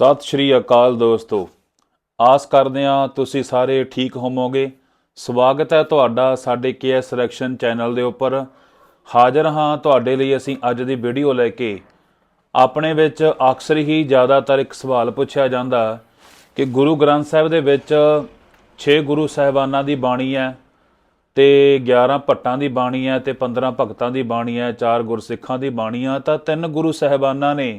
ਸਤਿ ਸ਼੍ਰੀ ਅਕਾਲ ਦੋਸਤੋ। ਆਸ ਕਰਦੇ ਹਾਂ ਤੁਸੀਂ ਸਾਰੇ ਠੀਕ ਹੋਵੋਗੇ। ਸਵਾਗਤ ਹੈ ਤੁਹਾਡਾ ਸਾਡੇ ਕੇਐਸ ਸਿਲੈਕਸ਼ਨ ਚੈਨਲ ਦੇ ਉੱਪਰ। ਹਾਜ਼ਰ ਹਾਂ ਤੁਹਾਡੇ ਲਈ ਅਸੀਂ ਅੱਜ ਦੀ ਵੀਡੀਓ ਲੈ ਕੇ। ਆਪਣੇ ਵਿੱਚ ਅਕਸਰ ਹੀ ਜ਼ਿਆਦਾਤਰ ਇੱਕ ਸਵਾਲ ਪੁੱਛਿਆ ਜਾਂਦਾ ਕਿ ਗੁਰੂ ਗ੍ਰੰਥ ਸਾਹਿਬ ਦੇ ਵਿੱਚ 6 ਗੁਰੂ ਸਾਹਿਬਾਨਾਂ ਦੀ ਬਾਣੀ ਹੈ, ਤੇ 11 ਭੱਟਾਂ ਦੀ ਬਾਣੀ ਹੈ, ਤੇ 15 ਭਗਤਾਂ ਦੀ ਬਾਣੀ ਹੈ, ਚਾਰ ਗੁਰਸਿੱਖਾਂ ਦੀ ਬਾਣੀ ਆ ਤਾਂ ਤਿੰਨ ਗੁਰੂ ਸਾਹਿਬਾਨਾਂ ਨੇ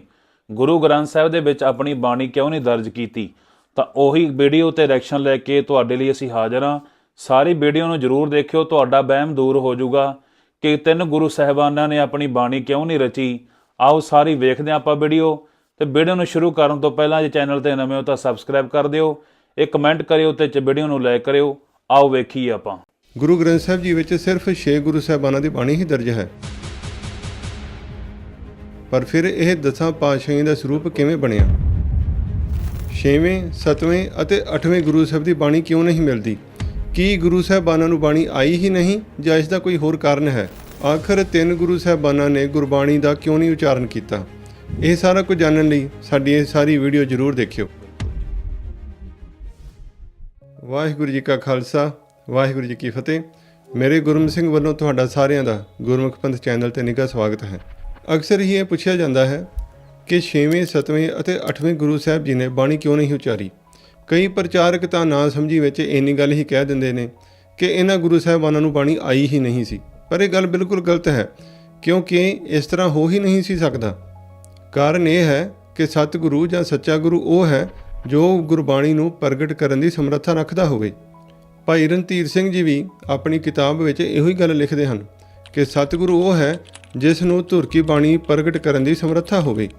ਗੁਰੂ ਗ੍ਰੰਥ ਸਾਹਿਬ ਦੇ ਵਿੱਚ ਆਪਣੀ ਬਾਣੀ ਕਿਉਂ ਨਹੀਂ ਦਰਜ ਕੀਤੀ? ਤਾਂ ਉਹੀ ਵੀਡੀਓ ਤੇ ਰਿਐਕਸ਼ਨ ਲੈ ਕੇ ਤੁਹਾਡੇ ਲਈ ਅਸੀਂ ਹਾਜ਼ਰ ਹਾਂ। ਸਾਰੀ ਵੀਡੀਓ ਨੂੰ ਜਰੂਰ ਦੇਖਿਓ, ਤੁਹਾਡਾ ਵਹਿਮ ਦੂਰ ਹੋ ਜਾਊਗਾ ਕਿ ਤਿੰਨ ਗੁਰੂ ਸਾਹਿਬਾਨਾਂ ਨੇ ਆਪਣੀ ਬਾਣੀ ਕਿਉਂ ਨਹੀਂ ਰਚੀ। ਆਓ ਸਾਰੀ ਵੇਖਦੇ ਹਾਂ ਆਪਾਂ ਵੀਡੀਓ। ਤੇ ਵੀਡੀਓ ਨੂੰ ਸ਼ੁਰੂ ਕਰਨ ਤੋਂ ਪਹਿਲਾਂ ਜੇ ਚੈਨਲ ਤੇ ਨਵੇਂ ਹੋ ਤਾਂ ਸਬਸਕ੍ਰਾਈਬ ਕਰ ਦਿਓ। ਇਹ ਕਮੈਂਟ ਕਰਿਓ ਤੇ ਵੀਡੀਓ ਨੂੰ ਲਾਈਕ ਕਰਿਓ। ਆਓ ਵੇਖੀਏ ਆਪਾਂ। ਗੁਰੂ ਗ੍ਰੰਥ ਸਾਹਿਬ ਜੀ ਵਿੱਚ ਸਿਰਫ 6 ਗੁਰੂ ਸਾਹਿਬਾਨਾਂ ਦੀ ਬਾਣੀ ਹੀ ਦਰਜ ਹੈ। ਪਰ ਫਿਰ ਇਹ ਦਸਾਂ ਪਾਤਸ਼ਾਹੀਆਂ ਦਾ ਸਰੂਪ ਕਿਵੇਂ ਬਣਿਆ? ਛੇਵੇਂ, ਸੱਤਵੇਂ ਅਤੇ ਅੱਠਵੇਂ ਗੁਰੂ ਸਾਹਿਬ ਦੀ ਬਾਣੀ ਕਿਉਂ ਨਹੀਂ ਮਿਲਦੀ? ਕੀ ਗੁਰੂ ਸਾਹਿਬਾਨਾਂ ਨੂੰ ਬਾਣੀ ਆਈ ਹੀ ਨਹੀਂ ਜਾਂ ਇਸ ਦਾ ਕੋਈ ਹੋਰ ਕਾਰਨ ਹੈ? ਆਖਰ ਤਿੰਨ ਗੁਰੂ ਸਾਹਿਬਾਨਾਂ ਨੇ ਗੁਰਬਾਣੀ ਦਾ ਕਿਉਂ ਨਹੀਂ ਉਚਾਰਨ ਕੀਤਾ? ਇਹ ਸਾਰਾ ਕੁਝ ਜਾਣਨ ਲਈ ਸਾਡੀ ਇਹ ਸਾਰੀ ਵੀਡੀਓ ਜ਼ਰੂਰ ਦੇਖਿਓ। ਵਾਹਿਗੁਰੂ ਜੀ ਕਾ ਖਾਲਸਾ, ਵਾਹਿਗੁਰੂ ਜੀ ਕੀ ਫਤਿਹ। ਮੇਰੇ ਗੁਰਮ ਸਿੰਘ ਵੱਲੋਂ ਤੁਹਾਡਾ ਸਾਰਿਆਂ ਦਾ ਗੁਰਮੁਖ ਪੰਥ ਚੈਨਲ ਤੇ ਨਿੱਘਾ ਸਵਾਗਤ ਹੈ। ਅਕਸਰ ਹੀ ਇਹ ਪੁੱਛਿਆ ਜਾਂਦਾ ਹੈ ਕਿ 6ਵੇਂ 7ਵੇਂ ਅਤੇ 8ਵੇਂ ਗੁਰੂ ਸਾਹਿਬ ਜੀ ਨੇ ਬਾਣੀ ਕਿਉਂ ਨਹੀਂ ਉਚਾਰੀ? ਕਈ ਪ੍ਰਚਾਰਕ ਤਾਂ ਨਾ ਸਮਝੀ ਵਿੱਚ ਇੰਨੀ ਗੱਲ ਹੀ ਕਹਿ ਦਿੰਦੇ ਨੇ ਕਿ ਇਹਨਾਂ ਗੁਰੂ ਸਾਹਿਬਾਨਾਂ ਨੂੰ ਬਾਣੀ ਆਈ ਹੀ ਨਹੀਂ ਸੀ। ਪਰ ਇਹ ਗੱਲ ਬਿਲਕੁਲ ਗਲਤ ਹੈ, ਕਿਉਂਕਿ ਇਸ ਤਰ੍ਹਾਂ ਹੋ ਹੀ ਨਹੀਂ ਸੀ ਸਕਦਾ। ਕਾਰਨ ਇਹ ਹੈ ਕਿ ਸਤਿਗੁਰੂ ਜਾਂ ਸੱਚਾ ਗੁਰੂ ਉਹ ਹੈ ਜੋ ਗੁਰਬਾਣੀ ਨੂੰ ਪ੍ਰਗਟ ਕਰਨ ਦੀ ਸਮਰੱਥਾ ਰੱਖਦਾ ਹੋਵੇ। ਭਾਈ ਰਣਧੀਰ ਸਿੰਘ ਜੀ ਵੀ ਆਪਣੀ ਕਿਤਾਬ ਵਿੱਚ ਇਹੋ ਹੀ ਗੱਲ ਲਿਖਦੇ ਹਨ ਕਿ ਸਤਿਗੁਰੂ ਉਹ ਹੈ ਜਿਸ ਨੂੰ ਧੁਰ ਕੀ ਬਾਣੀ ਪ੍ਰਗਟ ਕਰਨ ਦੀ ਸਮਰੱਥਾ ਹੋਵੇ।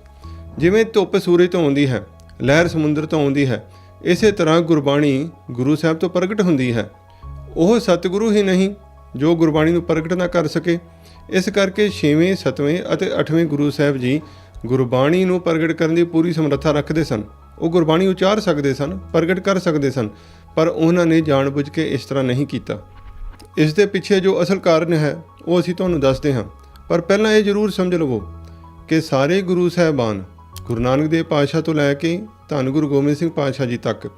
ਜਿਵੇਂ ਧੁੱਪ ਸੂਰਜ ਤੋਂ ਆਉਂਦੀ ਹੈ, ਲਹਿਰ ਸਮੁੰਦਰ ਤੋਂ ਆਉਂਦੀ ਹੈ, ਇਸੇ ਤਰ੍ਹਾਂ ਗੁਰਬਾਣੀ ਗੁਰੂ ਸਾਹਿਬ ਤੋਂ ਪ੍ਰਗਟ ਹੁੰਦੀ ਹੈ। ਉਹ ਸਤਿਗੁਰੂ ਹੀ ਨਹੀਂ, ਜੋ ਗੁਰਬਾਣੀ ਨੂੰ ਪ੍ਰਗਟ ਨਾ ਕਰ ਸਕੇ। ਇਸ ਕਰਕੇ 6ਵੇਂ 7ਵੇਂ ਅਤੇ 8ਵੇਂ ਗੁਰੂ ਸਾਹਿਬ ਜੀ ਗੁਰਬਾਣੀ ਨੂੰ ਪ੍ਰਗਟ ਕਰਨ ਦੀ ਪੂਰੀ ਸਮਰੱਥਾ ਰੱਖਦੇ ਸਨ। ਉਹ ਗੁਰਬਾਣੀ ਉਚਾਰ ਸਕਦੇ ਸਨ, ਪ੍ਰਗਟ ਕਰ ਸਕਦੇ ਸਨ, ਪਰ ਉਹਨਾਂ ਨੇ ਜਾਣਬੁੱਝ ਕੇ ਇਸ ਤਰ੍ਹਾਂ ਨਹੀਂ ਕੀਤਾ। ਇਸ ਦੇ ਪਿੱਛੇ ਜੋ ਅਸਲ ਕਾਰਨ ਹੈ, ਉਹ ਅਸੀਂ ਤੁਹਾਨੂੰ ਦੱਸਦੇ ਹਾਂ। ਪਰ ਪਹਿਲਾਂ ਇਹ ਜ਼ਰੂਰ ਸਮਝ ਲਵੋ ਕਿ ਸਾਰੇ ਗੁਰੂ ਸਾਹਿਬਾਨ ਗੁਰੂ ਨਾਨਕ ਦੇਵ ਪਾਤਸ਼ਾਹ ਤੋਂ ਲੈ ਕੇ ਧੰਨ ਗੁਰੂ ਗੋਬਿੰਦ ਸਿੰਘ ਪਾਤਸ਼ਾਹ ਜੀ ਤੱਕ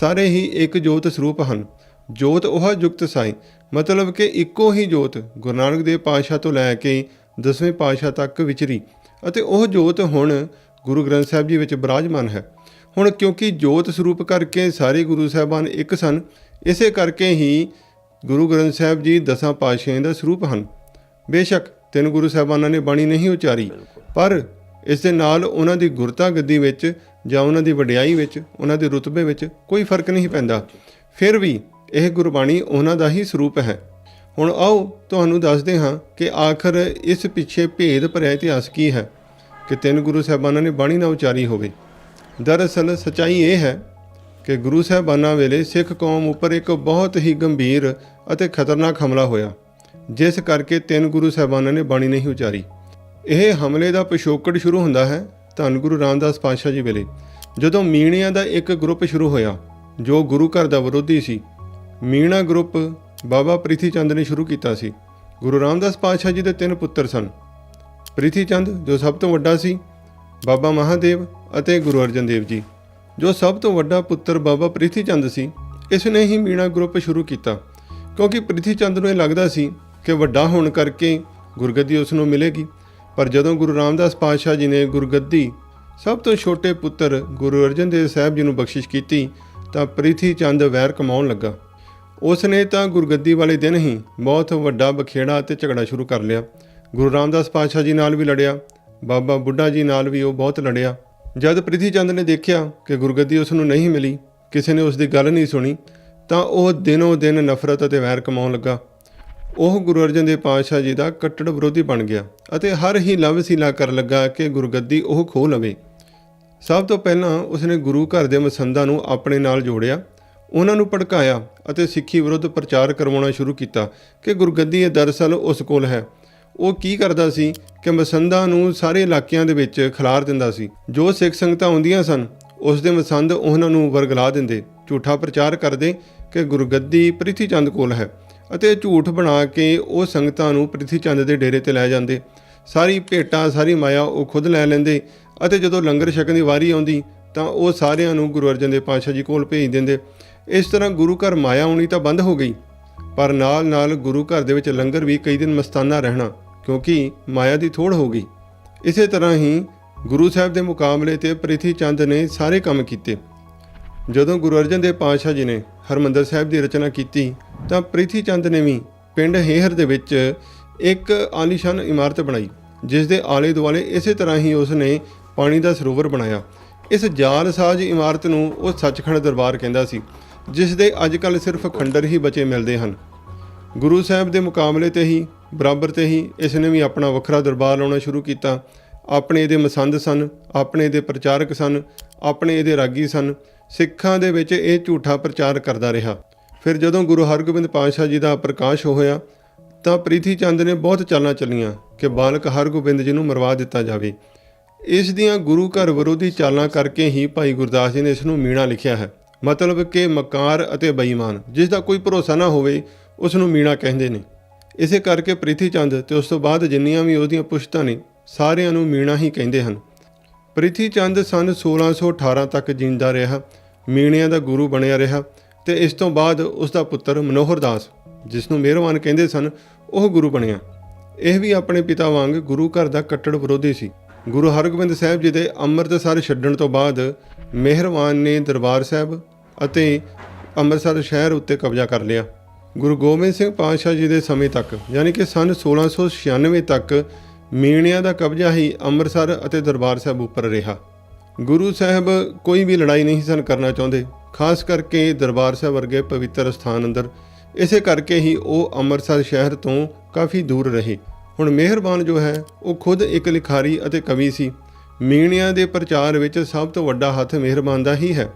ਸਾਰੇ ਹੀ ਇੱਕ ਜੋਤ ਸਰੂਪ ਹਨ। ਜੋਤ ਉਹ ਜੁਗਤ ਸਾਈ, ਮਤਲਬ ਕਿ ਇੱਕੋ ਹੀ ਜੋਤ ਗੁਰੂ ਨਾਨਕ ਦੇਵ ਪਾਤਸ਼ਾਹ ਤੋਂ ਲੈ ਕੇ ਦਸਵੇਂ ਪਾਤਸ਼ਾਹ ਤੱਕ ਵਿਚਰੀ ਅਤੇ ਉਹ ਜੋਤ ਹੁਣ ਗੁਰੂ ਗ੍ਰੰਥ ਸਾਹਿਬ ਜੀ ਵਿੱਚ ਬਿਰਾਜਮਾਨ ਹੈ। ਹੁਣ ਕਿਉਂਕਿ ਜੋਤ ਸਰੂਪ ਕਰਕੇ ਸਾਰੇ ਗੁਰੂ ਸਾਹਿਬਾਨ ਇੱਕ ਸਨ, ਇਸੇ ਕਰਕੇ ਹੀ ਗੁਰੂ ਗ੍ਰੰਥ ਸਾਹਿਬ ਜੀ ਦਸਾਂ ਪਾਤਸ਼ਾਹਾਂ ਦਾ ਸਰੂਪ ਹਨ। ਬੇਸ਼ੱਕ ਤਿੰਨ ਗੁਰੂ ਸਾਹਿਬਾਨਾਂ ਨੇ ਬਾਣੀ ਨਹੀਂ ਉਚਾਰੀ। ਪਰ ਇਸ ਦੇ ਨਾਲ ਉਹਨਾਂ ਦੀ ਗੁਰਤਾ ਗੱਦੀ ਵਿੱਚ ਜਾਂ ਉਹਨਾਂ ਦੀ ਵਡਿਆਈ ਵਿੱਚ ਉਹਨਾਂ ਦੇ ਰੁਤਬੇ ਵਿੱਚ ਕੋਈ ਫ਼ਰਕ ਨਹੀਂ ਪੈਂਦਾ। ਫਿਰ ਵੀ ਇਹ ਗੁਰਬਾਣੀ ਉਹਨਾਂ ਦਾ ਹੀ ਸਰੂਪ ਹੈ। ਹੁਣ ਆਓ ਤੁਹਾਨੂੰ ਦੱਸਦੇ ਹਾਂ ਕਿ ਆਖਰ ਇਸ ਪਿੱਛੇ ਭੇਦ ਭਰਿਆ ਇਤਿਹਾਸ ਕੀ ਹੈ ਕਿ ਤਿੰਨ ਗੁਰੂ ਸਾਹਿਬਾਨਾਂ ਨੇ ਬਾਣੀ ਨਾ ਉਚਾਰੀ ਹੋਵੇ। ਦਰਅਸਲ ਸਚਾਈ ਇਹ ਹੈ ਕਿ ਗੁਰੂ ਸਾਹਿਬਾਨਾਂ ਵੇਲੇ ਸਿੱਖ ਕੌਮ ਉੱਪਰ ਇੱਕ ਬਹੁਤ ਹੀ ਗੰਭੀਰ ਅਤੇ ਖਤਰਨਾਕ ਹਮਲਾ ਹੋਇਆ। ਜਿਸ ਕਰਕੇ ਤਿੰਨ ਗੁਰੂ ਸਾਹਿਬਾਨਾਂ ਨੇ ਬਾਣੀ ਨਹੀਂ ਉਚਾਰੀ। ਇਹ ਹਮਲੇ ਦਾ ਪਿਛੋਕੜ ਸ਼ੁਰੂ ਹੁੰਦਾ ਹੈ ਧੰਨ ਗੁਰੂ ਰਾਮਦਾਸ ਪਾਤਸ਼ਾਹ ਜੀ ਵੇਲੇ। ਜਦੋਂ ਮੀਣਿਆਂ ਦਾ ਇੱਕ ਗਰੁੱਪ ਸ਼ੁਰੂ ਹੋਇਆ, ਜੋ ਗੁਰੂ ਘਰ ਦਾ ਵਿਰੋਧੀ ਸੀ, ਮੀਣਾ ਗਰੁੱਪ ਬਾਬਾ ਪ੍ਰਿਥੀ ਚੰਦ ਨੇ ਸ਼ੁਰੂ ਕੀਤਾ ਸੀ। ਗੁਰੂ ਰਾਮਦਾਸ ਪਾਤਸ਼ਾਹ ਜੀ ਦੇ ਤਿੰਨ ਪੁੱਤਰ ਸਨ। ਪ੍ਰਿਥੀ ਚੰਦ ਜੋ ਸਭ ਤੋਂ ਵੱਡਾ ਸੀ, ਬਾਬਾ ਮਹਾਦੇਵ ਅਤੇ ਗੁਰੂ ਅਰਜਨ ਦੇਵ ਜੀ। ਜੋ ਸਭ ਤੋਂ ਵੱਡਾ ਪੁੱਤਰ ਬਾਬਾ ਪ੍ਰਿਥੀ ਚੰਦ ਸੀ, ਇਸ ਨੇ ਹੀ ਮੀਣਾ ਗਰੁੱਪ ਸ਼ੁਰੂ ਕੀਤਾ। ਕਿਉਂਕਿ ਪ੍ਰਿਥੀ ਚੰਦ ਨੂੰ ਇਹ ਲੱਗਦਾ ਸੀ ਕਿ ਵੱਡਾ ਹੋਣ ਕਰਕੇ ਗੁਰਗੱਦੀ ਉਸ ਨੂੰ ਮਿਲੇਗੀ। ਪਰ ਜਦੋਂ ਗੁਰੂ ਰਾਮਦਾਸ ਪਾਤਸ਼ਾਹ ਜੀ ਨੇ ਗੁਰਗੱਦੀ, ਸਭ ਤੋਂ ਛੋਟੇ ਪੁੱਤਰ ਗੁਰੂ ਅਰਜਨ ਦੇਵ ਸਾਹਿਬ ਜੀ ਨੂੰ ਬਖਸ਼ਿਸ਼ ਕੀਤੀ, ਤਾਂ ਪ੍ਰਿਥੀ ਚੰਦ ਵੈਰ ਕਮਾਉਣ ਲੱਗਾ। ਉਸ ਨੇ ਤਾਂ ਗੁਰਗੱਦੀ ਵਾਲੇ ਦਿਨ ਹੀ ਬਹੁਤ ਵੱਡਾ ਬਖੇੜਾ ਅਤੇ ਝਗੜਾ ਸ਼ੁਰੂ ਕਰ ਲਿਆ। ਗੁਰੂ ਰਾਮਦਾਸ ਪਾਤਸ਼ਾਹ ਜੀ ਨਾਲ ਵੀ ਲੜਿਆ, ਬਾਬਾ ਬੁੱਢਾ ਜੀ ਨਾਲ ਵੀ ਉਹ ਬਹੁਤ ਲੜਿਆ। ਜਦ ਪ੍ਰਿਥੀ ਚੰਦ ਨੇ ਦੇਖਿਆ ਕਿ ਗੁਰਗੱਦੀ ਉਸ ਨੂੰ ਨਹੀਂ ਮਿਲੀ, ਕਿਸੇ ਨੇ ਉਸ ਦੀ ਗੱਲ ਨਹੀਂ ਸੁਣੀ, ਤਾਂ ਉਹ ਦਿਨੋਂ ਦਿਨ ਨਫ਼ਰਤ ਅਤੇ ਵੈਰ ਕਮਾਉਣ ਲੱਗਾ। ਉਹ ਗੁਰੂ ਅਰਜਨ ਦੇਵ ਪਾਤਸ਼ਾਹ ਜੀ ਦਾ ਕੱਟੜ ਵਿਰੋਧੀ ਬਣ ਗਿਆ ਅਤੇ ਹਰ ਹੀ ਲਵਸੀਲਾ ਕਰਨ ਲੱਗਾ ਕਿ ਗੁਰਗੱਦੀ ਉਹ ਖੋਹ ਲਵੇ। ਸਭ ਤੋਂ ਪਹਿਲਾਂ ਉਸਨੇ ਗੁਰੂ ਘਰ ਦੇ ਮਸੰਦਾਂ ਨੂੰ ਆਪਣੇ ਨਾਲ ਜੋੜਿਆ, ਉਹਨਾਂ ਨੂੰ ਭੜਕਾਇਆ ਅਤੇ ਸਿੱਖੀ ਵਿਰੁੱਧ ਪ੍ਰਚਾਰ ਕਰਵਾਉਣਾ ਸ਼ੁਰੂ ਕੀਤਾ ਕਿ ਗੁਰਗੱਦੀ ਇਹ ਦਰਅਸਲ ਉਸ ਕੋਲ ਹੈ। ਉਹ ਕੀ ਕਰਦਾ ਸੀ ਕਿ ਮਸੰਦਾਂ ਨੂੰ ਸਾਰੇ ਇਲਾਕਿਆਂ ਦੇ ਵਿੱਚ ਖਿਲਾਰ ਦਿੰਦਾ ਸੀ। ਜੋ ਸਿੱਖ ਸੰਗਤਾਂ ਆਉਂਦੀਆਂ ਸਨ, ਉਸ ਦੇ ਮਸੰਦ ਉਹਨਾਂ ਨੂੰ ਵਰਗਲਾ ਦਿੰਦੇ, ਝੂਠਾ ਪ੍ਰਚਾਰ ਕਰਦੇ ਕਿ ਗੁਰਗੱਦੀ ਪ੍ਰਿਥੀ ਚੰਦ ਕੋਲ ਹੈ। ਅਤੇ ਝੂਠ ਬਣਾ ਕੇ ਉਹ ਸੰਗਤਾਂ ਨੂੰ ਪ੍ਰਿਥੀ ਚੰਦ ਦੇ ਡੇਰੇ ਤੇ ਲੈ ਜਾਂਦੇ। ਸਾਰੀ ਭੇਟਾਂ, ਸਾਰੀ ਮਾਇਆ ਉਹ ਖੁਦ ਲੈ ਲੈਂਦੇ ਅਤੇ ਜਦੋਂ ਲੰਗਰ ਛਕਣ ਦੀ ਵਾਰੀ ਆਉਂਦੀ ਤਾਂ ਉਹ ਸਾਰਿਆਂ ਨੂੰ ਗੁਰੂ ਅਰਜਨ ਦੇਵ ਪਾਤਸ਼ਾਹ ਜੀ ਕੋਲ ਭੇਜ ਦਿੰਦੇ। ਇਸ ਤਰ੍ਹਾਂ ਗੁਰੂ ਘਰ ਮਾਇਆ ਆਉਣੀ ਤਾਂ ਬੰਦ ਹੋ ਗਈ, ਪਰ ਨਾਲ ਨਾਲ ਗੁਰੂ ਘਰ ਦੇ ਵਿੱਚ ਲੰਗਰ ਵੀ ਕਈ ਦਿਨ ਮਸਤਾਨਾ ਰਹਿਣਾ, ਕਿਉਂਕਿ ਮਾਇਆ ਦੀ ਥੋੜ ਹੋ ਗਈ। ਇਸੇ ਤਰ੍ਹਾਂ ਹੀ ਗੁਰੂ ਸਾਹਿਬ ਦੇ ਮੁਕਾਬਲੇ ਤੇ ਪ੍ਰਿਥੀ ਚੰਦ ਨੇ ਸਾਰੇ ਕੰਮ ਕੀਤੇ। ਜਦੋਂ ਗੁਰੂ ਅਰਜਨ ਦੇਵ ਪਾਤਸ਼ਾਹ ਜੀ ਨੇ ਹਰਮੰਦਰ ਸਾਹਿਬ ਦੀ ਰਚਨਾ ਕੀਤੀ ਤਾਂ ਪ੍ਰਿਥੀ ਚੰਦ ਨੇ ਵੀ ਪਿੰਡ ਹੇਹਰ ਦੇ ਵਿੱਚ ਇੱਕ ਆਲੀਸ਼ਾਨ ਇਮਾਰਤ ਬਣਾਈ, ਜਿਸ ਦੇ ਆਲੇ ਦੁਆਲੇ ਇਸੇ ਤਰ੍ਹਾਂ ਹੀ ਉਸ ਨੇ ਪਾਣੀ ਦਾ ਸਰੋਵਰ ਬਣਾਇਆ। ਇਸ ਜਾਲਸਾਜ ਇਮਾਰਤ ਨੂੰ ਉਹ ਸੱਚਖੰਡ ਦਰਬਾਰ ਕਹਿੰਦਾ ਸੀ, ਜਿਸ ਦੇ ਅੱਜ ਕੱਲ੍ਹ ਸਿਰਫ ਖੰਡਰ ਹੀ ਬਚੇ ਮਿਲਦੇ ਹਨ। ਗੁਰੂ ਸਾਹਿਬ ਦੇ ਮੁਕਾਬਲੇ ਤੇ ਹੀ, ਬਰਾਬਰ ਤੇ ਹੀ ਇਸ ਨੇ ਵੀ ਆਪਣਾ ਵੱਖਰਾ ਦਰਬਾਰ ਲਾਉਣਾ ਸ਼ੁਰੂ ਕੀਤਾ। ਆਪਣੇ ਇਹਦੇ ਮਸੰਦ ਸਨ, ਆਪਣੇ ਇਹਦੇ ਪ੍ਰਚਾਰਕ ਸਨ, ਆਪਣੇ ਇਹਦੇ ਰਾਗੀ ਸਨ, ਸਿੱਖਾਂ ਦੇ ਵਿੱਚ ਇਹ ਝੂਠਾ ਪ੍ਰਚਾਰ ਕਰਦਾ ਰਿਹਾ। ਫਿਰ ਜਦੋਂ ਗੁਰੂ ਹਰਗੋਬਿੰਦ ਪਾਤਸ਼ਾਹ ਜੀ ਦਾ ਪ੍ਰਕਾਸ਼ ਹੋਇਆ, ਤਾਂ ਪ੍ਰੀਥੀ ਚੰਦ ਨੇ ਬਹੁਤ ਚਾਲਾਂ ਚੱਲੀਆਂ ਕਿ ਬਾਲਕ ਹਰਗੋਬਿੰਦ ਜੀ ਨੂੰ ਮਰਵਾ ਦਿੱਤਾ ਜਾਵੇ। ਇਸ ਦੀਆਂ ਗੁਰੂ ਘਰ ਵਿਰੋਧੀ ਚਾਲਾਂ ਕਰਕੇ ਹੀ ਭਾਈ ਗੁਰਦਾਸ ਜੀ ਨੇ ਇਸ ਨੂੰ ਮੀਣਾ ਲਿਖਿਆ ਹੈ। ਮਤਲਬ ਕਿ ਮਕਾਰ ਅਤੇ ਬੇਈਮਾਨ, ਜਿਸ ਦਾ ਕੋਈ ਭਰੋਸਾ ਨਾ ਹੋਵੇ, ਉਸ ਨੂੰ ਮੀਣਾ ਕਹਿੰਦੇ ਨੇ। ਇਸੇ ਕਰਕੇ ਪ੍ਰੀਥੀ ਚੰਦ ਤੇ ਉਸ ਤੋਂ ਬਾਅਦ ਜਿੰਨੀਆਂ ਵੀ ਉਹਦੀਆਂ ਪੁਸ਼ਤਾਂ ਨੇ, ਸਾਰਿਆਂ ਨੂੰ ਮੀਣਾ ਹੀ ਕਹਿੰਦੇ ਹਨ। ਪ੍ਰਿਥੀ ਚੰਦ ਸਨ 1618 ਤੱਕ ਜਿੰਦਾ ਰਿਹਾ, ਮੀਣਿਆਂ ਦਾ ਗੁਰੂ ਬਣਿਆ ਰਿਹਾ। ਤੇ ਇਸ ਤੋਂ ਬਾਅਦ ਉਸ ਦਾ ਪੁੱਤਰ ਮਨੋਹਰ ਦਾਸ ਜਿਸ ਨੂੰ ਮਿਹਰਬਾਨ ਕਹਿੰਦੇ ਸਨ, ਉਹ ਗੁਰੂ ਬਣਿਆ। ਇਹ ਵੀ ਆਪਣੇ ਪਿਤਾ ਵਾਂਗ ਗੁਰੂ ਘਰ ਦਾ ਕੱਟੜ ਵਿਰੋਧੀ ਸੀ। ਗੁਰੂ ਹਰਗੋਬਿੰਦ ਸਾਹਿਬ ਜੀ ਦੇ ਅੰਮ੍ਰਿਤਸਰ ਛੱਡਣ ਤੋਂ ਬਾਅਦ ਮਿਹਰਬਾਨ ਨੇ ਦਰਬਾਰ ਸਾਹਿਬ ਅਤੇ ਅੰਮ੍ਰਿਤਸਰ ਸ਼ਹਿਰ ਉੱਤੇ ਕਬਜ਼ਾ ਕਰ ਲਿਆ। ਗੁਰੂ ਗੋਬਿੰਦ ਸਿੰਘ ਪਾਤਸ਼ਾਹ ਜੀ ਦੇ ਸਮੇਂ ਤੱਕ, ਯਾਨੀ ਕਿ ਸਨ 1696 ਤੱਕ, ਮੀਣਿਆਂ ਦਾ ਕਬਜ਼ਾ ਹੀ ਅੰਮ੍ਰਿਤਸਰ ਅਤੇ ਦਰਬਾਰ ਸਾਹਿਬ ਉੱਪਰ ਰਿਹਾ। ਗੁਰੂ ਸਾਹਿਬ ਕੋਈ ਵੀ ਲੜਾਈ ਨਹੀਂ ਸਨ ਕਰਨਾ ਚਾਹੁੰਦੇ। ਖਾਸ ਕਰਕੇ ਦਰਬਾਰ ਸਾਹਿਬ ਵਰਗੇ ਪਵਿੱਤਰ ਸਥਾਨ ਅੰਦਰ, ਇਸੇ ਕਰਕੇ ਹੀ ਉਹ ਅੰਮ੍ਰਿਤਸਰ ਸ਼ਹਿਰ ਤੋਂ ਕਾਫੀ ਦੂਰ ਰਹੇ। ਹੁਣ ਮਿਹਰਬਾਨ ਜੋ ਹੈ, ਉਹ ਖੁਦ ਇੱਕ ਲਿਖਾਰੀ ਅਤੇ ਕਵੀ ਸੀ। ਮੀਣਿਆਂ ਦੇ ਪ੍ਰਚਾਰ ਵਿੱਚ ਸਭ ਤੋਂ ਵੱਡਾ ਹੱਥ ਮਿਹਰਬਾਨ ਦਾ ਹੀ ਹੈ।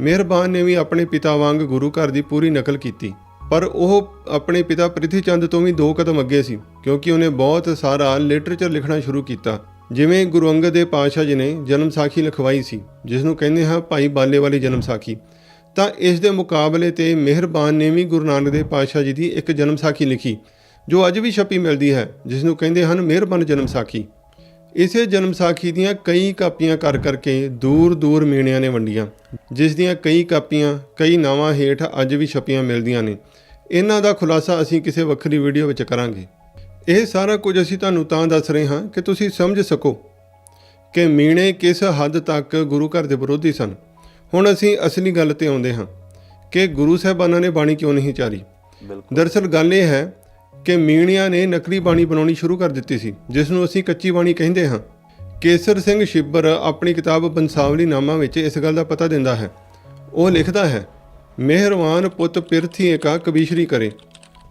ਮਿਹਰਬਾਨ ਨੇ ਵੀ ਆਪਣੇ ਪਿਤਾ ਵਾਂਗ ਗੁਰੂ ਘਰ ਦੀ ਪੂਰੀ ਨਕਲ ਕੀਤੀ। ਪਰ ਉਹ ਆਪਣੇ ਪਿਤਾ ਪ੍ਰਿਥੀ ਚੰਦ ਤੋਂ ਵੀ ਦੋ ਕਦਮ ਅੱਗੇ ਸੀ, ਕਿਉਂਕਿ ਉਹਨੇ ਬਹੁਤ ਸਾਰਾ ਲਿਟਰੇਚਰ ਲਿਖਣਾ ਸ਼ੁਰੂ ਕੀਤਾ। ਜਿਵੇਂ ਗੁਰੂ ਅੰਗਦ ਦੇਵ ਪਾਤਸ਼ਾਹ ਜੀ ਨੇ ਜਨਮ ਸਾਖੀ ਲਿਖਵਾਈ ਸੀ, ਜਿਸ ਨੂੰ ਕਹਿੰਦੇ ਹਾਂ ਭਾਈ ਬਾਲੇ ਵਾਲੀ ਜਨਮ ਸਾਖੀ, ਤਾਂ ਇਸ ਦੇ ਮੁਕਾਬਲੇ ਤੇ ਮਿਹਰਬਾਨ ਨੇ ਵੀ ਗੁਰੂ ਨਾਨਕ ਦੇਵ ਪਾਤਸ਼ਾਹ ਜੀ ਦੀ ਇੱਕ ਜਨਮ ਸਾਖੀ ਲਿਖੀ, ਜੋ ਅੱਜ ਵੀ ਛਪੀ ਮਿਲਦੀ ਹੈ, ਜਿਸ ਨੂੰ ਕਹਿੰਦੇ ਹਨ ਮਿਹਰਬਾਨ ਜਨਮ ਸਾਖੀ। ਇਸੇ ਜਨਮ ਸਾਖੀ ਦੀਆਂ ਕਈ ਕਾਪੀਆਂ ਕਰ ਕਰਕੇ ਦੂਰ ਦੂਰ ਮੀਣਿਆਂ ਨੇ ਵੰਡੀਆਂ, ਜਿਸ ਦੀਆਂ ਕਈ ਕਾਪੀਆਂ, ਕਈ ਨਾਵਾਂ ਹੇਠ ਅੱਜ ਵੀ ਛਪੀਆਂ ਮਿਲਦੀਆਂ ਨੇ। ਇਹਨਾਂ ਦਾ ਖੁਲਾਸਾ ਅਸੀਂ ਕਿਸੇ ਵੱਖਰੀ ਵੀਡੀਓ ਵਿੱਚ ਕਰਾਂਗੇ। ਇਹ ਸਾਰਾ ਕੁਝ ਅਸੀਂ ਤੁਹਾਨੂੰ ਤਾਂ ਦੱਸ ਰਹੇ ਹਾਂ ਕਿ ਤੁਸੀਂ ਸਮਝ ਸਕੋ ਕਿ ਮੀਣੇ ਕਿਸ ਹੱਦ ਤੱਕ ਗੁਰੂ ਘਰ ਦੇ ਵਿਰੋਧੀ ਸਨ। ਹੁਣ ਅਸੀਂ ਅਸਲੀ ਗੱਲ ਤੇ ਆਉਂਦੇ ਹਾਂ ਕਿ ਗੁਰੂ ਸਾਹਿਬਾਨਾਂ ਨੇ ਬਾਣੀ ਕਿਉਂ ਨਹੀਂ ਚਾਰੀ। ਦਰਅਸਲ ਗੱਲ ਇਹ ਹੈ ਕਿ ਮੀਣਿਆਂ ਨੇ ਨਕਲੀ ਬਾਣੀ ਬਣਾਉਣੀ ਸ਼ੁਰੂ ਕਰ ਦਿੱਤੀ ਸੀ ਜਿਸ ਨੂੰ ਅਸੀਂ ਕੱਚੀ ਬਾਣੀ ਕਹਿੰਦੇ ਹਾਂ। ਕੇਸਰ ਸਿੰਘ ਛਿੱਬਰ ਆਪਣੀ ਕਿਤਾਬ ਬੰਸਾਵਲੀ ਨਾਮਾ ਵਿੱਚ ਇਸ ਗੱਲ ਦਾ ਪਤਾ ਦਿੰਦਾ ਹੈ। ਉਹ ਲਿਖਦਾ ਹੈ ਮਿਹਰਵਾਨ ਪੁੱਤ ਪਿਰਥੀ ਏਕਾ ਕਬੀਸ਼ਰੀ ਕਰੇ।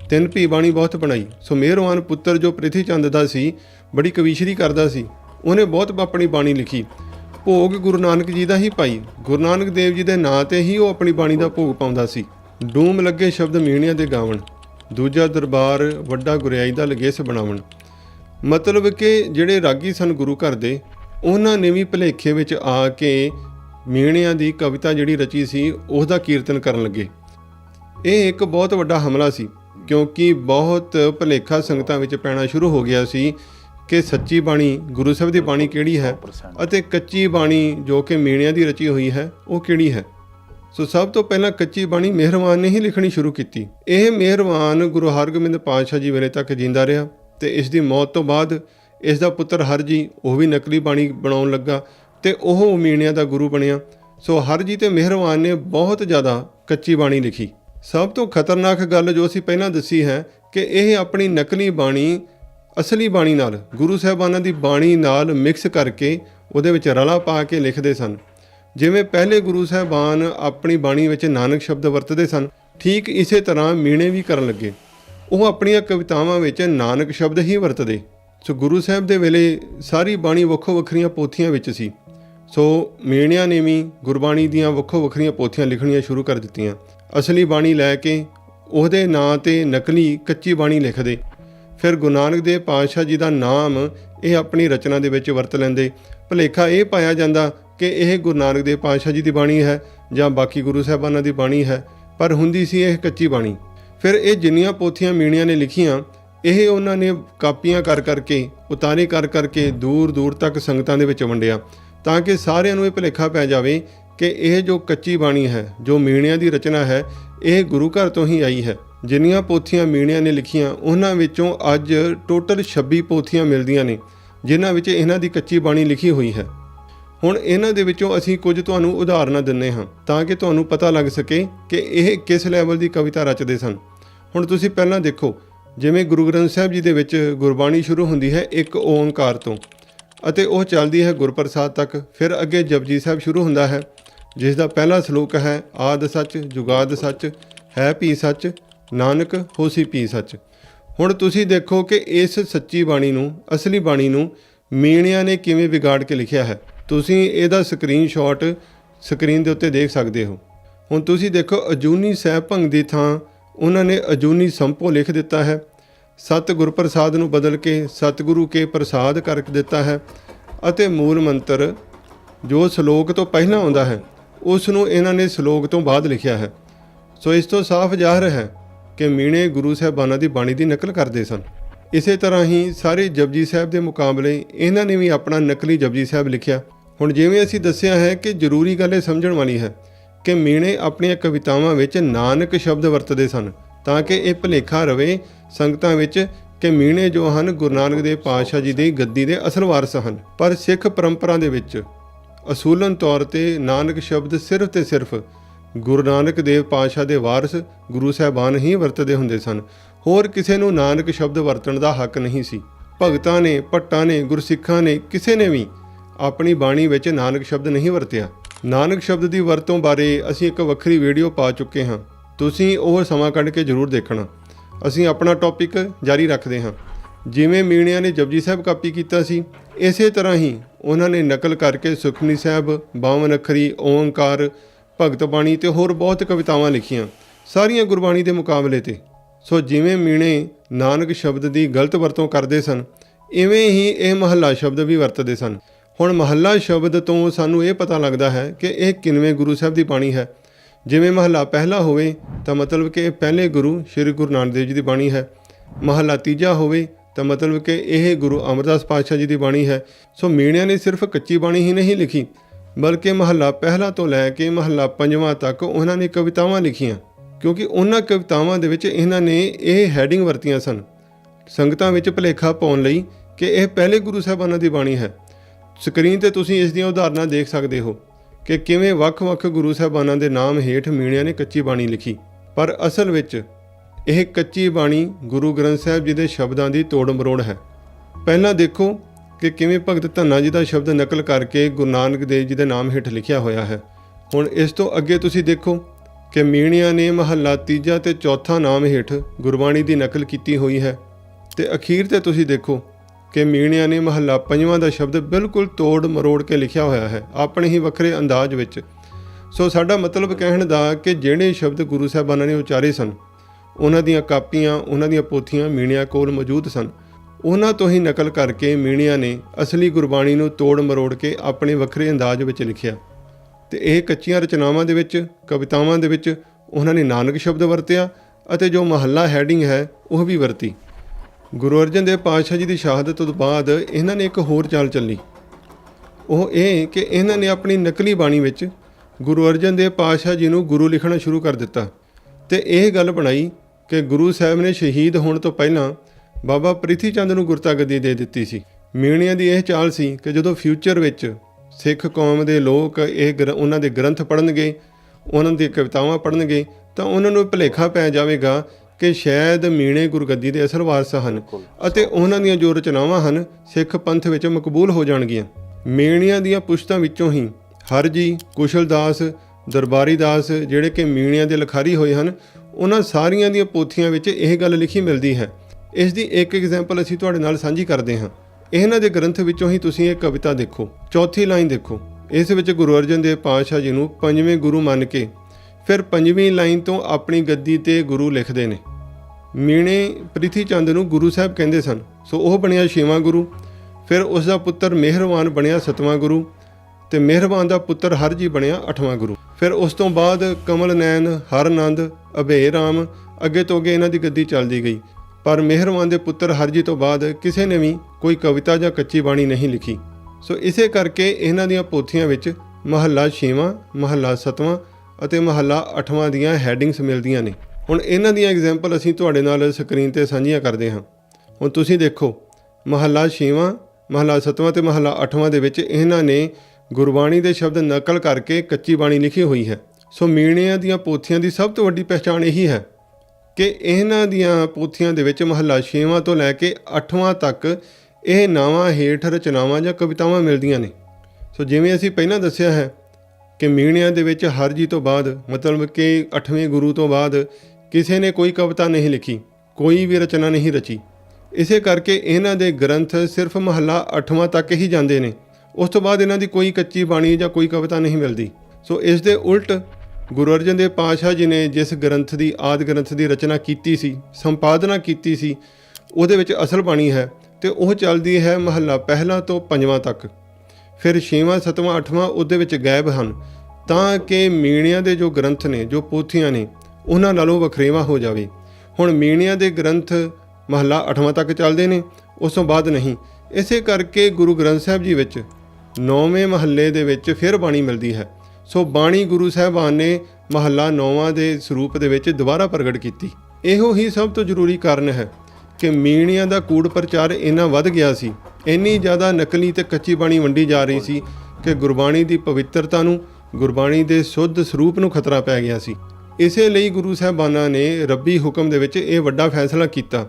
ਤਿੰਨ ਭੀ ਬਾਣੀ ਬਹੁਤ ਬਣਾਈ। ਸੋ ਮਿਹਰਵਾਨ ਪੁੱਤਰ ਜੋ ਪ੍ਰਿਥੀ ਚੰਦ ਦਾ ਸੀ, ਬੜੀ ਕਵੀਸ਼ਰੀ ਕਰਦਾ ਸੀ। ਉਹਨੇ ਬਹੁਤ ਆਪਣੀ ਬਾਣੀ ਲਿਖੀ। ਭੋਗ ਗੁਰੂ ਨਾਨਕ ਜੀ ਦਾ ਹੀ ਪਾਈ ਗੁਰੂ ਨਾਨਕ ਦੇਵ ਜੀ ਦੇ ਨਾਂ ਤੇ ਹੀ ਉਹ ਆਪਣੀ ਬਾਣੀ ਦਾ ਭੋਗ ਪਾਉਂਦਾ ਸੀ। ਡੂਮ ਲੱਗੇ ਸ਼ਬਦ ਮੀਣਿਆਂ ਦੇ ਗਾਵਣ। ਦੂਜਾ ਦਰਬਾਰ ਵੱਡਾ ਗੁਰਿਆਈ ਦਾ ਲਗੇਸ ਬਣਾਵਣ। ਮਤਲਬ ਕਿ ਜਿਹੜੇ ਰਾਗੀ ਸਨ ਗੁਰੂ ਘਰ ਦੇ, ਉਹਨਾਂ ਨੇ ਵੀ ਭਲੇਖੇ ਵਿੱਚ ਆ ਕੇ ਮੀਣਿਆਂ ਦੀ ਕਵਿਤਾ ਜਿਹੜੀ ਰਚੀ ਸੀ ਉਸ ਦਾ ਕੀਰਤਨ ਕਰਨ ਲੱਗੇ। ਇਹ ਇੱਕ ਬਹੁਤ ਵੱਡਾ ਹਮਲਾ ਸੀ। ਕਿਉਂਕਿ ਬਹੁਤ ਭਲੇਖਾ ਸੰਗਤਾਂ ਵਿੱਚ ਪੈਣਾ ਸ਼ੁਰੂ ਹੋ ਗਿਆ ਸੀ ਕਿ ਸੱਚੀ ਬਾਣੀ ਗੁਰੂ ਸਾਹਿਬ ਦੀ ਬਾਣੀ ਕਿਹੜੀ ਹੈ 100% ਅਤੇ ਕੱਚੀ ਬਾਣੀ ਜੋ ਕਿ ਮੀਣਿਆਂ ਦੀ ਰਚੀ ਹੋਈ ਹੈ ਉਹ ਕਿਹੜੀ ਹੈ? ਸੋ ਸਭ ਤੋਂ ਪਹਿਲਾਂ ਕੱਚੀ ਬਾਣੀ ਮਿਹਰਬਾਨ ਨੇ ਹੀ ਲਿਖਣੀ ਸ਼ੁਰੂ ਕੀਤੀ। ਇਹ ਮਿਹਰਬਾਨ ਗੁਰੂ ਹਰਗੋਬਿੰਦ ਪਾਤਸ਼ਾਹ ਜੀ ਵੇਲੇ ਤੱਕ ਜਿੰਦਾ ਰਿਹਾ ਤੇ ਇਸ ਦੀ ਮੌਤ ਤੋਂ ਬਾਅਦ ਇਸ ਦਾ ਪੁੱਤਰ ਹਰਜੀ ਉਹ ਵੀ ਨਕਲੀ ਬਾਣੀ ਬਣਾਉਣ ਲੱਗਾ ਤੇ ਉਹ ਮੀਣਿਆਂ ਦਾ ਗੁਰੂ ਬਣਿਆ। ਸੋ ਹਰਜੀ ਤੇ ਮਿਹਰਬਾਨ ਨੇ ਬਹੁਤ ਜ਼ਿਆਦਾ ਕੱਚੀ ਬਾਣੀ ਲਿਖੀ। ਸਭ ਤੋਂ ਖਤਰਨਾਕ ਗੱਲ ਜੋ ਅਸੀਂ ਪਹਿਲਾਂ ਦੱਸੀ ਹੈ ਕਿ ਇਹ ਆਪਣੀ ਨਕਲੀ ਬਾਣੀ, ਅਸਲੀ ਬਾਣੀ ਨਾਲ, ਗੁਰੂ ਸਾਹਿਬਾਨਾਂ ਦੀ ਬਾਣੀ ਨਾਲ ਮਿਕਸ ਕਰਕੇ ਉਹਦੇ ਵਿੱਚ ਰਲਾ ਪਾ ਕੇ ਲਿਖਦੇ ਸਨ। ਜਿਵੇਂ ਪਹਿਲੇ ਗੁਰੂ ਸਾਹਿਬਾਨ ਆਪਣੀ ਬਾਣੀ ਵਿੱਚ ਨਾਨਕ ਸ਼ਬਦ ਵਰਤਦੇ ਸਨ, ਠੀਕ ਇਸੇ ਤਰ੍ਹਾਂ ਮੀਣੇ ਵੀ ਕਰਨ ਲੱਗੇ। ਉਹ ਆਪਣੀਆਂ ਕਵਿਤਾਵਾਂ ਵਿੱਚ ਨਾਨਕ ਸ਼ਬਦ ਹੀ ਵਰਤਦੇ। ਸੋ ਗੁਰੂ ਸਾਹਿਬ ਦੇ ਵੇਲੇ ਸਾਰੀ ਬਾਣੀ ਵੱਖੋ ਵੱਖਰੀਆਂ ਪੋਥੀਆਂ ਵਿੱਚ ਸੀ। ਸੋ ਮੀਣਿਆਂ ਨੇ ਵੀ ਗੁਰਬਾਣੀ ਦੀਆਂ ਵੱਖੋ ਵੱਖਰੀਆਂ ਪੋਥੀਆਂ ਲਿਖਣੀਆਂ ਸ਼ੁਰੂ ਕਰ ਦਿੱਤੀਆਂ। ਅਸਲੀ ਬਾਣੀ ਲੈ ਕੇ ਉਹਦੇ ਨਾਂ ਤੇ ਨਕਲੀ ਕੱਚੀ ਬਾਣੀ ਲਿਖਦੇ। ਫਿਰ ਗੁਰੂ ਨਾਨਕ ਦੇਵ ਪਾਤਸ਼ਾਹ ਜੀ ਦਾ ਨਾਮ ਇਹ ਆਪਣੀ ਰਚਨਾ ਦੇ ਵਿੱਚ ਵਰਤ ਲੈਂਦੇ। ਭਲੇਖਾ ਇਹ ਪਾਇਆ ਜਾਂਦਾ ਕਿ ਇਹ ਗੁਰੂ ਨਾਨਕ ਦੇਵ ਪਾਤਸ਼ਾਹ ਜੀ ਦੀ ਬਾਣੀ ਹੈ ਜਾਂ ਬਾਕੀ ਗੁਰੂ ਸਾਹਿਬਾਨਾਂ ਦੀ ਬਾਣੀ ਹੈ, ਪਰ ਹੁੰਦੀ ਸੀ ਇਹ ਕੱਚੀ ਬਾਣੀ। ਫਿਰ ਇਹ ਜਿੰਨੀਆਂ ਪੋਥੀਆਂ ਮੀਣੀਆਂ ਨੇ ਲਿਖੀਆਂ, ਇਹ ਉਹਨਾਂ ਨੇ ਕਾਪੀਆਂ ਕਰ ਕਰਕੇ, ਉਤਾਰੇ ਕਰ ਕਰਕੇ ਦੂਰ ਦੂਰ ਤੱਕ ਸੰਗਤਾਂ ਦੇ ਵਿੱਚ ਵੰਡਿਆ, ਤਾਂ ਕਿ ਸਾਰਿਆਂ ਨੂੰ ਇਹ ਭੁਲੇਖਾ ਪੈ ਜਾਵੇ ਕਿ ਇਹ ਜੋ ਕੱਚੀ ਬਾਣੀ ਹੈ, ਜੋ ਮੀਣਿਆਂ ਦੀ ਰਚਨਾ ਹੈ, ਇਹ ਗੁਰੂ ਘਰ ਤੋਂ ਹੀ ਆਈ ਹੈ। ਜਿੰਨੀਆਂ ਪੋਥੀਆਂ ਮੀਣਿਆਂ ਨੇ ਲਿਖੀਆਂ, ਉਹਨਾਂ ਵਿੱਚੋਂ ਅੱਜ ਟੋਟਲ 26 ਪੋਥੀਆਂ ਮਿਲਦੀਆਂ ਨੇ, ਜਿਨ੍ਹਾਂ ਵਿੱਚ ਇਹਨਾਂ ਦੀ ਕੱਚੀ ਬਾਣੀ ਲਿਖੀ ਹੋਈ ਹੈ। ਹੁਣ ਇਹਨਾਂ ਦੇ ਵਿੱਚੋਂ ਅਸੀਂ ਕੁਝ ਤੁਹਾਨੂੰ ਉਦਾਹਰਨਾਂ ਦਿੰਨੇ ਹਾਂ, ਤਾਂ ਕਿ ਤੁਹਾਨੂੰ ਪਤਾ ਲੱਗ ਸਕੇ ਕਿ ਇਹ ਕਿਸ ਲੈਵਲ ਦੀ ਕਵਿਤਾ ਰਚਦੇ ਸਨ। ਹੁਣ ਤੁਸੀਂ ਪਹਿਲਾਂ ਦੇਖੋ, ਜਿਵੇਂ ਗੁਰੂ ਗ੍ਰੰਥ ਸਾਹਿਬ ਜੀ ਦੇ ਵਿੱਚ ਗੁਰਬਾਣੀ ਸ਼ੁਰੂ ਹੁੰਦੀ ਹੈ ਇੱਕ ਓੰਕਾਰ ਤੋਂ, ਅਤੇ ਉਹ ਚੱਲਦੀ ਹੈ ਗੁਰਪ੍ਰਸਾਦ ਤੱਕ, ਫਿਰ ਅੱਗੇ ਜਪਜੀ ਸਾਹਿਬ ਸ਼ੁਰੂ ਹੁੰਦਾ ਹੈ। ਜਿਸ ਦਾ ਪਹਿਲਾ ਸ਼ਲੋਕ ਹੈ, ਆਦ ਸੱਚ, ਜੁਗਾਦ ਸੱਚ, ਹੈ ਭੀ ਸੱਚ, ਨਾਨਕ ਹੋਸੀ ਭੀ ਸੱਚ। ਹੁਣ ਤੁਸੀਂ ਦੇਖੋ ਕਿ ਇਸ ਸੱਚੀ ਬਾਣੀ ਨੂੰ, ਅਸਲੀ ਬਾਣੀ ਨੂੰ ਮੀਣਿਆਂ ਨੇ ਕਿਵੇਂ ਵਿਗਾੜ ਕੇ ਲਿਖਿਆ ਹੈ। ਤੁਸੀਂ ਇਹਦਾ ਸਕਰੀਨਸ਼ਾਟ ਸਕਰੀਨ ਦੇ ਉੱਤੇ ਦੇਖ ਸਕਦੇ ਹੋ। ਹੁਣ ਤੁਸੀਂ ਦੇਖੋ, ਅਜੂਨੀ ਸਹਿਬ ਭੰਗ ਦੀ ਥਾਂ ਉਹਨਾਂ ਨੇ ਅਜੂਨੀ ਸੰਪੋ ਲਿਖ ਦਿੱਤਾ ਹੈ। ਸਤ ਗੁਰਪ੍ਰਸਾਦ ਨੂੰ ਬਦਲ ਕੇ ਸਤਿਗੁਰੂ ਕੇ ਪ੍ਰਸਾਦ ਕਰ ਦਿੱਤਾ ਹੈ ਅਤੇ ਮੂਲ ਮੰਤਰ ਜੋ ਸ਼ਲੋਕ ਤੋਂ ਪਹਿਲਾਂ ਆਉਂਦਾ ਹੈ ਉਸ ਨੂੰ ਇਹਨਾਂ ਨੇ ਸ਼ਲੋਕ ਤੋਂ ਬਾਅਦ ਲਿਖਿਆ ਹੈ। ਸੋ ਇਸ ਤੋਂ ਸਾਫ਼ ਜ਼ਾਹਰ ਹੈ ਕਿ ਮੀਣੇ ਗੁਰੂ ਸਾਹਿਬਾਨਾਂ ਦੀ ਬਾਣੀ ਦੀ ਨਕਲ ਕਰਦੇ ਸਨ। ਇਸੇ ਤਰ੍ਹਾਂ ਹੀ ਸਾਰੇ ਜਪਜੀ ਸਾਹਿਬ ਦੇ ਮੁਕਾਬਲੇ ਇਹਨਾਂ ਨੇ ਵੀ ਆਪਣਾ ਨਕਲੀ ਜਪਜੀ ਸਾਹਿਬ ਲਿਖਿਆ। ਹੁਣ ਜਿਵੇਂ ਅਸੀਂ ਦੱਸਿਆ ਹੈ ਕਿ ਜ਼ਰੂਰੀ ਗੱਲ ਇਹ ਸਮਝਣ ਵਾਲੀ ਹੈ ਕਿ ਮੀਣੇ ਆਪਣੀਆਂ ਕਵਿਤਾਵਾਂ ਵਿੱਚ ਨਾਨਕ ਸ਼ਬਦ ਵਰਤਦੇ ਸਨ ਤਾਂ ਕਿ ਇਹ ਭੁਲੇਖਾ ਰਵੇ ਸੰਗਤਾਂ ਵਿੱਚ ਕਿ ਮੀਣੇ ਜੋ ਹਨ ਗੁਰੂ ਨਾਨਕ ਦੇਵ ਪਾਤਸ਼ਾਹ ਜੀ ਦੀ ਗੱਦੀ ਦੇ ਅਸਲ ਵਾਰਸ ਹਨ। ਪਰ ਸਿੱਖ ਪਰੰਪਰਾ ਦੇ ਵਿੱਚ ਅਸੂਲਨ ਤੌਰ ਤੇ ਨਾਨਕ ਸ਼ਬਦ ਸਿਰਫ ਤੇ ਸਿਰਫ ਗੁਰੂ ਨਾਨਕ ਦੇਵ ਪਾਤਸ਼ਾਹ ਦੇ ਵਾਰਸ ਗੁਰੂ ਸਾਹਿਬਾਨ ਹੀ ਵਰਤਦੇ ਹੁੰਦੇ ਸਨ। ਹੋਰ ਕਿਸੇ ਨੂੰ ਨਾਨਕ ਸ਼ਬਦ ਵਰਤਣ ਦਾ ਹੱਕ ਨਹੀਂ ਸੀ। ਭਗਤਾਂ ਨੇ, ਭੱਟਾਂ ਨੇ, ਗੁਰਸਿੱਖਾਂ ਨੇ ਕਿਸੇ ਨੇ ਵੀ ਆਪਣੀ ਬਾਣੀ ਵਿੱਚ ਨਾਨਕ ਸ਼ਬਦ ਨਹੀਂ ਵਰਤਿਆ। ਨਾਨਕ ਸ਼ਬਦ ਦੀ ਵਰਤੋਂ ਬਾਰੇ ਅਸੀਂ ਇੱਕ ਵੱਖਰੀ ਵੀਡੀਓ ਪਾ ਚੁੱਕੇ ਹਾਂ। ਤੁਸੀਂ ਉਹ ਸਮਾਂ ਕੱਢ ਕੇ ਜ਼ਰੂਰ ਦੇਖਣਾ। ਅਸੀਂ ਆਪਣਾ ਟੌਪਿਕ ਜਾਰੀ ਰੱਖਦੇ ਹਾਂ। ਜਿਵੇਂ ਮੀਣਿਆਂ ਨੇ ਜਪਜੀ ਸਾਹਿਬ ਕਾਪੀ ਕੀਤਾ ਸੀ, ਇਸੇ ਤਰ੍ਹਾਂ ਹੀ ਉਹਨਾਂ ਨੇ ਨਕਲ ਕਰਕੇ ਸੁਖਮਨੀ ਸਾਹਿਬ, ਬਾਵਨ ਅੱਖਰੀ, ਓੰਕਾਰ, ਭਗਤ ਬਾਣੀ ਤੇ ਹੋਰ ਬਹੁਤ ਕਵਿਤਾਵਾਂ ਲਿਖੀਆਂ, ਸਾਰੀਆਂ ਗੁਰਬਾਣੀ ਦੇ ਮੁਕਾਬਲੇ ਤੇ। ਸੋ ਜਿਵੇਂ ਮੀਣੇ ਨਾਨਕ ਸ਼ਬਦ ਦੀ ਗਲਤ ਵਰਤੋਂ ਕਰਦੇ ਸਨ, ਇਵੇਂ ਹੀ ਇਹ ਮਹੱਲਾ ਸ਼ਬਦ ਵੀ ਵਰਤਦੇ ਸਨ। ਹੁਣ ਮਹੱਲਾ ਸ਼ਬਦ ਤੋਂ ਸਾਨੂੰ ਇਹ ਪਤਾ ਲੱਗਦਾ ਹੈ ਕਿ ਇਹ ਕਿਨਵੇਂ ਗੁਰੂ ਸਾਹਿਬ ਦੀ ਬਾਣੀ ਹੈ। ਜਿਵੇਂ ਮਹੱਲਾ ਪਹਿਲਾ ਹੋਵੇ, ਤਾਂ ਮਤਲਬ ਕਿ ਇਹ ਪਹਿਲੇ ਗੁਰੂ ਸ੍ਰੀ ਗੁਰੂ ਨਾਨਕ ਦੇਵ ਜੀ ਦੀ ਬਾਣੀ ਹੈ। ਮਹੱਲਾ ਤੀਜਾ ਹੋਵੇ ਤਾਂ ਮਤਲਬ ਕਿ ਇਹ ਗੁਰੂ ਅਮਰਦਾਸ ਪਾਤਸ਼ਾਹ ਜੀ ਦੀ ਬਾਣੀ ਹੈ। ਸੋ ਮੀਣਿਆਂ ਨੇ ਸਿਰਫ ਕੱਚੀ ਬਾਣੀ ਹੀ ਨਹੀਂ ਲਿਖੀ, ਬਲਕਿ ਮਹੱਲਾ ਪਹਿਲਾ ਤੋਂ ਲੈ ਕੇ ਮਹੱਲਾ ਪੰਜਵਾਂ ਤੱਕ ਉਹਨਾਂ ਨੇ ਕਵਿਤਾਵਾਂ ਲਿਖੀਆਂ, ਕਿਉਂਕਿ ਉਹਨਾਂ ਕਵਿਤਾਵਾਂ ਦੇ ਵਿੱਚ ਇਹਨਾਂ ਨੇ ਇਹ ਹੈਡਿੰਗ ਵਰਤੀਆਂ ਸਨ। ਸੰਗਤਾਂ ਵਿੱਚ ਭੁਲੇਖਾ ਪਾਉਣ ਲਈ ਕਿ ਇਹ ਪਹਿਲੇ ਗੁਰੂ ਸਾਹਿਬਾਨਾਂ ਦੀ ਬਾਣੀ ਹੈ। ਸਕਰੀਨ ਤੇ ਤੁਸੀਂ ਇਸ ਦੀਆਂ ਉਦਾਹਰਨਾਂ ਦੇਖ ਸਕਦੇ ਹੋ ਕਿ ਕਿਵੇਂ ਵੱਖ-ਵੱਖ ਗੁਰੂ ਸਾਹਿਬਾਨਾਂ ਦੇ ਨਾਮ ਹੇਠ ਮੀਣਿਆਂ ਨੇ ਕੱਚੀ ਬਾਣੀ ਲਿਖੀ। ਪਰ ਅਸਲ ਵਿੱਚ ਇਹ ਕੱਚੀ ਬਾਣੀ ਗੁਰੂ ਗ੍ਰੰਥ ਸਾਹਿਬ ਜੀ ਦੇ ਸ਼ਬਦਾਂ ਦੀ ਤੋੜ ਮਰੋੜ ਹੈ। ਪਹਿਲਾਂ ਦੇਖੋ ਕਿ ਕਿਵੇਂ ਭਗਤ ਧੰਨਾ ਜੀ ਦਾ ਸ਼ਬਦ ਨਕਲ ਕਰਕੇ ਗੁਰੂ ਨਾਨਕ ਦੇਵ ਜੀ ਦੇ ਨਾਮ ਹੇਠ ਲਿਖਿਆ ਹੋਇਆ ਹੈ। ਹੁਣ ਇਸ ਤੋਂ ਅੱਗੇ ਤੁਸੀਂ ਦੇਖੋ ਕਿ ਮੀਣਿਆਂ ਨੇ ਮਹੱਲਾ ਤੀਜਾ ਤੇ ਚੌਥਾ ਨਾਮ ਹੇਠ ਗੁਰਬਾਣੀ ਦੀ ਨਕਲ ਕੀਤੀ ਹੋਈ ਹੈ। ਤੇ ਅਖੀਰ ਤੇ ਤੁਸੀਂ ਦੇਖੋ ਕਿ ਮੀਣਿਆਂ ਨੇ ਮਹੱਲਾ ਪੰਜਵਾਂ ਦਾ ਸ਼ਬਦ ਬਿਲਕੁਲ ਤੋੜ ਮਰੋੜ ਕੇ ਲਿਖਿਆ ਹੋਇਆ ਹੈ, ਆਪਣੇ ਹੀ ਵੱਖਰੇ ਅੰਦਾਜ਼ ਵਿੱਚ। ਸੋ ਸਾਡਾ ਮਤਲਬ ਕਹਿਣ ਦਾ ਕਿ ਜਿਹੜੇ ਸ਼ਬਦ ਗੁਰੂ ਸਾਹਿਬਾਨਾਂ ਨੇ ਉਚਾਰੇ ਸਨ ਉਹਨਾਂ ਦੀਆਂ ਕਾਪੀਆਂ, ਉਹਨਾਂ ਦੀਆਂ ਪੋਥੀਆਂ ਮੀਣਿਆਂ ਕੋਲ ਮੌਜੂਦ ਸਨ। ਉਹਨਾਂ ਤੋਂ ਹੀ ਨਕਲ ਕਰਕੇ ਮੀਣਿਆਂ ਨੇ ਅਸਲੀ ਗੁਰਬਾਣੀ ਨੂੰ ਤੋੜ ਮਰੋੜ ਕੇ ਆਪਣੇ ਵੱਖਰੇ ਅੰਦਾਜ਼ ਵਿੱਚ ਲਿਖਿਆ। ਤੇ ਇਹ ਕੱਚੀਆਂ ਰਚਨਾਵਾਂ ਦੇ ਵਿੱਚ, ਕਵਿਤਾਵਾਂ ਦੇ ਵਿੱਚ ਉਹਨਾਂ ਨੇ ਨਾਨਕ ਸ਼ਬਦ ਵਰਤਿਆ ਅਤੇ ਜੋ ਮਹੱਲਾ ਹੈਡਿੰਗ ਹੈ, ਉਹ ਵੀ ਵਰਤੀ। ਗੁਰੂ ਅਰਜਨ ਦੇਵ ਪਾਤਸ਼ਾਹ ਜੀ ਦੀ ਸ਼ਹਾਦਤ ਤੋਂ ਬਾਅਦ ਇਹਨਾਂ ਨੇ ਇੱਕ ਹੋਰ ਚਾਲ ਚੱਲੀ। ਉਹ ਇਹ ਕਿ ਇਹਨਾਂ ਨੇ ਆਪਣੀ ਨਕਲੀ ਬਾਣੀ ਵਿੱਚ ਗੁਰੂ ਅਰਜਨ ਦੇਵ ਪਾਤਸ਼ਾਹ ਜੀ ਨੂੰ ਗੁਰੂ ਲਿਖਣਾ ਸ਼ੁਰੂ ਕਰ ਦਿੱਤਾ। ਤੇ ਇਹ ਗੱਲ ਬਣਾਈ ਕਿ ਗੁਰੂ ਸਾਹਿਬ ਨੇ ਸ਼ਹੀਦ ਹੋਣ ਤੋਂ ਪਹਿਲਾਂ ਬਾਬਾ ਪ੍ਰਿਥੀ ਚੰਦ ਨੂੰ ਗੁਰਤਾ ਗੱਦੀ ਦੇ ਦਿੱਤੀ ਸੀ। ਮੀਣਿਆਂ ਦੀ ਇਹ ਚਾਲ ਸੀ ਕਿ ਜਦੋਂ ਫਿਊਚਰ ਵਿੱਚ ਸਿੱਖ ਕੌਮ ਦੇ ਲੋਕ ਇਹ ਗ੍ਰ- ਉਹਨਾਂ ਦੇ ਗ੍ਰੰਥ ਪੜ੍ਹਨਗੇ, ਉਹਨਾਂ ਦੀਆਂ ਕਵਿਤਾਵਾਂ ਪੜ੍ਹਨਗੇ, ਤਾਂ ਉਹਨਾਂ ਨੂੰ ਭੁਲੇਖਾ ਪੈ ਜਾਵੇਗਾ ਕਿ ਸ਼ਾਇਦ ਮੀਣੇ ਗੁਰਗੱਦੀ ਦੇ ਅਸਲ ਵਾਰਸ ਹਨ ਅਤੇ ਉਹਨਾਂ ਦੀਆਂ ਜੋ ਰਚਨਾਵਾਂ ਹਨ ਸਿੱਖ ਪੰਥ ਵਿੱਚ ਮਕਬੂਲ ਹੋ ਜਾਣਗੀਆਂ। ਮੀਣੀਆਂ ਦੀਆਂ ਪੁਸ਼ਤਾਂ ਵਿੱਚੋਂ ਹੀ ਹਰਜੀ ਕੁਸ਼ਲਦਾਸ ਦਰਬਾਰੀ ਦਾਸ ਜਿਹੜੇ ਕਿ ਮੀਣਿਆਂ ਦੇ ਲਿਖਾਰੀ ਹੋਏ ਹਨ ਉਹਨਾਂ ਸਾਰੀਆਂ ਦੀਆਂ ਪੋਥੀਆਂ ਵਿੱਚ ਇਹ ਗੱਲ ਲਿਖੀ ਮਿਲਦੀ ਹੈ। ਇਸ ਦੀ ਇੱਕ ਐਗਜ਼ਾਮਪਲ ਅਸੀਂ ਤੁਹਾਡੇ ਨਾਲ ਸਾਂਝੀ ਕਰਦੇ ਹਾਂ। ਇਹਨਾਂ ਦੇ ਗ੍ਰੰਥ ਵਿੱਚੋਂ ਹੀ ਤੁਸੀਂ ਇਹ ਕਵਿਤਾ ਦੇਖੋ। ਚੌਥੀ ਲਾਈਨ ਦੇਖੋ। ਇਸ ਵਿੱਚ ਗੁਰੂ ਅਰਜਨ ਦੇਵ ਪਾਤਸ਼ਾਹ ਜੀ ਨੂੰ ਪੰਜਵੇਂ ਗੁਰੂ ਮੰਨ ਕੇ ਫਿਰ ਪੰਜਵੀਂ ਲਾਈਨ ਤੋਂ ਆਪਣੀ ਗੱਦੀ ਤੇ ਗੁਰੂ ਲਿਖਦੇ ਨੇ। ਮੀਣੇ ਪ੍ਰਿਥੀ ਚੰਦ ਨੂੰ ਗੁਰੂ ਸਾਹਿਬ ਕਹਿੰਦੇ ਸਨ। ਸੋ ਉਹ ਬਣਿਆ ਛੇਵਾਂ ਗੁਰੂ। ਫਿਰ ਉਸ ਦਾ ਪੁੱਤਰ ਮਿਹਰਵਾਨ ਬਣਿਆ ਸਤਵਾਂ ਗੁਰੂ। ਤੇ ਮਿਹਰਬਾਨ ਦਾ ਪੁੱਤਰ ਹਰਜੀ ਬਣਿਆ ਅਠਵਾਂ ਗੁਰੂ। ਫਿਰ ਉਸ ਤੋਂ ਬਾਅਦ ਕਮਲ, ਨੈਣ, ਹਰਨੰਦ ਅਭੇ ਰਾਮ ਅੱਗੇ ਤੋਂ ਅੱਗੇ ਇਹਨਾਂ ਦੀ ਗੱਦੀ ਚੱਲਦੀ ਗਈ। ਪਰ ਮਿਹਰਬਾਨ ਦੇ ਪੁੱਤਰ ਹਰਜੀ ਤੋਂ ਬਾਅਦ ਕਿਸੇ ਨੇ ਵੀ ਕੋਈ ਕਵਿਤਾ ਜਾਂ ਕੱਚੀ ਬਾਣੀ ਨਹੀਂ ਲਿਖੀ। ਸੋ ਇਸੇ ਕਰਕੇ ਇਹਨਾਂ ਦੀਆਂ ਪੋਥੀਆਂ ਵਿੱਚ ਮਹੱਲਾ 6ਵਾਂ ਮਹੱਲਾ 7ਵਾਂ ਅਤੇ ਮਹੱਲਾ 8ਵਾਂ ਦੀਆਂ ਹੈਡਿੰਗਸ ਮਿਲਦੀਆਂ ਨੇ। ਹੁਣ ਇਹਨਾਂ ਦੀਆਂ ਐਗਜ਼ਾਮਪਲ ਅਸੀਂ ਤੁਹਾਡੇ ਨਾਲ ਸਕਰੀਨ ਤੇ ਸਾਂਝੀਆਂ ਕਰਦੇ ਹਾਂ। ਹੁਣ ਤੁਸੀਂ ਦੇਖੋ, ਮਹੱਲਾ 6ਵਾਂ ਮਹੱਲਾ 7ਵਾਂ ਤੇ ਮਹੱਲਾ 8ਵਾਂ ਦੇ ਵਿੱਚ ਇਹਨਾਂ ਨੇ ਗੁਰਬਾਣੀ ਦੇ ਸ਼ਬਦ ਨਕਲ ਕਰਕੇ ਕੱਚੀ ਬਾਣੀ ਲਿਖੀ ਹੋਈ ਹੈ। ਸੋ ਮੀਣਿਆਂ ਦੀਆਂ ਪੋਥੀਆਂ ਦੀ ਸਭ ਤੋਂ ਵੱਡੀ ਪਹਿਚਾਣ ਇਹੀ ਹੈ ਕਿ ਇਹਨਾਂ ਦੀਆਂ ਪੋਥੀਆਂ ਦੇ ਵਿੱਚ ਮਹੱਲਾ 6ਵਾਂ ਤੋਂ ਲੈ ਕੇ 8ਵਾਂ ਤੱਕ ਇਹ ਨਾਵਾਂ ਹੇਠ ਰਚਨਾਵਾਂ ਜਾਂ ਕਵਿਤਾਵਾਂ ਮਿਲਦੀਆਂ ਨੇ। ਸੋ ਜਿਵੇਂ ਅਸੀਂ ਪਹਿਲਾਂ ਦੱਸਿਆ ਹੈ ਕਿ ਮੀਣਿਆਂ ਦੇ ਵਿੱਚ ਹਰਜੀ ਤੋਂ ਬਾਅਦ, ਮਤਲਬ ਕਿ 8ਵੇਂ ਗੁਰੂ ਤੋਂ ਬਾਅਦ ਕਿਸੇ ਨੇ ਕੋਈ ਕਵਿਤਾ ਨਹੀਂ ਲਿਖੀ, ਕੋਈ ਵੀ ਰਚਨਾ ਨਹੀਂ ਰਚੀ। ਇਸੇ ਕਰਕੇ ਇਹਨਾਂ ਦੇ ਗ੍ਰੰਥ ਸਿਰਫ ਮਹੱਲਾ 8ਵਾਂ ਤੱਕ ਹੀ ਜਾਂਦੇ ਨੇ। ਉਸ ਤੋਂ ਬਾਅਦ ਇਹਨਾਂ ਦੀ ਕੋਈ ਕੱਚੀ ਬਾਣੀ ਜਾਂ ਕੋਈ ਕਵਿਤਾ ਨਹੀਂ ਮਿਲਦੀ। ਸੋ ਇਸ ਦੇ ਉਲਟ ਗੁਰੂ ਅਰਜਨ ਦੇਵ ਪਾਤਸ਼ਾਹ ਜੀ ਨੇ ਜਿਸ ਗ੍ਰੰਥ ਦੀ, ਆਦ ਗ੍ਰੰਥ ਦੀ ਰਚਨਾ ਕੀਤੀ ਸੀ, ਸੰਪਾਦਨਾ ਕੀਤੀ ਸੀ, ਉਹਦੇ ਵਿੱਚ ਅਸਲ ਬਾਣੀ ਹੈ ਤੇ ਉਹ ਚੱਲਦੀ ਹੈ ਮਹੱਲਾ ਪਹਿਲਾ ਤੋਂ ਪੰਜਵਾਂ ਤੱਕ। ਫਿਰ ਛੇਵਾਂ, ਸੱਤਵਾਂ, ਅੱਠਵਾਂ ਉਹਦੇ ਵਿੱਚ ਗਾਇਬ ਹਨ। ਤਾਂ ਕਿ ਮੀਣਿਆਂ ਦੇ ਜੋ ਗ੍ਰੰਥ ਨੇ, ਜੋ ਪੋਥੀਆਂ ਨੇ, ਉਹਨਾਂ ਨਾਲੋਂ ਵੱਖਰੇਵਾ ਹੋ ਜਾਵੇ। ਹੁਣ ਮੀਣਿਆਂ ਦੇ ਗ੍ਰੰਥ ਮਹੱਲਾ ਅੱਠਵਾਂ ਤੱਕ ਚੱਲਦੇ ਨੇ, ਉਸ ਤੋਂ ਬਾਅਦ ਨਹੀਂ। ਇਸੇ ਕਰਕੇ ਗੁਰੂ ਗ੍ਰੰਥ ਸਾਹਿਬ ਜੀ ਵਿੱਚ ਨੌਵੇਂ ਮਹੱਲੇ ਦੇ ਵਿੱਚ ਫਿਰ ਬਾਣੀ ਮਿਲਦੀ ਹੈ। ਸੋ ਬਾਣੀ ਗੁਰੂ ਸਾਹਿਬਾਨ ਨੇ ਮਹੱਲਾ ਨੌਵਾਂ ਦੇ ਸਰੂਪ ਦੇ ਵਿੱਚ ਦੁਬਾਰਾ ਪ੍ਰਗਟ ਕੀਤੀ। ਇਹੋ ਹੀ ਸਭ ਤੋਂ ਜ਼ਰੂਰੀ ਕਾਰਨ ਹੈ ਕਿ ਮੀਣੀਆਂ ਦਾ ਕੂੜ ਪ੍ਰਚਾਰ ਇੰਨਾ ਵੱਧ ਗਿਆ ਸੀ, ਇੰਨੀ ਜ਼ਿਆਦਾ ਨਕਲੀ ਤੇ ਕੱਚੀ ਬਾਣੀ ਵੰਡੀ ਜਾ ਰਹੀ ਸੀ ਕਿ ਗੁਰਬਾਣੀ ਦੀ ਪਵਿੱਤਰਤਾ ਨੂੰ, ਗੁਰਬਾਣੀ ਦੇ ਸ਼ੁੱਧ ਸਰੂਪ ਨੂੰ ਖਤਰਾ ਪੈ ਗਿਆ ਸੀ। ਇਸੇ ਲਈ ਗੁਰੂ ਸਾਹਿਬਾਨਾਂ ਨੇ ਰੱਬੀ ਹੁਕਮ ਦੇ ਵਿੱਚ ਇਹ ਵੱਡਾ ਫੈਸਲਾ ਕੀਤਾ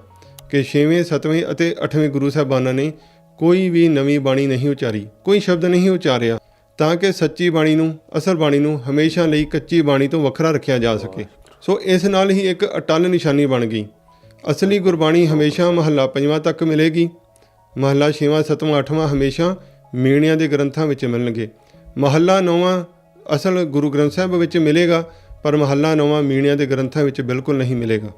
ਕਿ 6ਵੇਂ 7ਵੇਂ ਅਤੇ 8ਵੇਂ ਗੁਰੂ ਸਾਹਿਬਾਨਾਂ ਨੇ ਕੋਈ ਵੀ ਨਵੀਂ ਬਾਣੀ ਨਹੀਂ ਉਚਾਰੀ, ਕੋਈ ਸ਼ਬਦ ਨਹੀਂ ਉਚਾਰਿਆ, ਤਾਂ ਕਿ ਸੱਚੀ ਬਾਣੀ ਨੂੰ, ਅਸਲ ਬਾਣੀ ਨੂੰ ਹਮੇਸ਼ਾ ਲਈ ਕੱਚੀ ਬਾਣੀ ਤੋਂ ਵੱਖਰਾ ਰੱਖਿਆ ਜਾ ਸਕੇ। ਸੋ ਇਸ ਨਾਲ ਹੀ ਇੱਕ ਅਟਲ ਨਿਸ਼ਾਨੀ ਬਣ ਗਈ। ਅਸਲੀ ਗੁਰਬਾਣੀ ਹਮੇਸ਼ਾ ਮਹੱਲਾ ਪੰਜਵਾਂ ਤੱਕ ਮਿਲੇਗੀ। ਮਹੱਲਾ ਛੇਵਾਂ, ਸੱਤਵਾਂ, ਅੱਠਵਾਂ ਹਮੇਸ਼ਾ ਮੀਣਿਆਂ ਦੇ ਗ੍ਰੰਥਾਂ ਵਿੱਚ ਮਿਲਣਗੇ। ਮਹੱਲਾ ਨੌਵਾਂ ਅਸਲ ਗੁਰੂ ਗ੍ਰੰਥ ਸਾਹਿਬ ਵਿੱਚ ਮਿਲੇਗਾ, ਪਰ ਮਹੱਲਾ ਨੌਵਾਂ ਮੀਣਿਆਂ ਦੇ ਗ੍ਰੰਥਾਂ ਵਿੱਚ ਬਿਲਕੁਲ ਨਹੀਂ ਮਿਲੇਗਾ।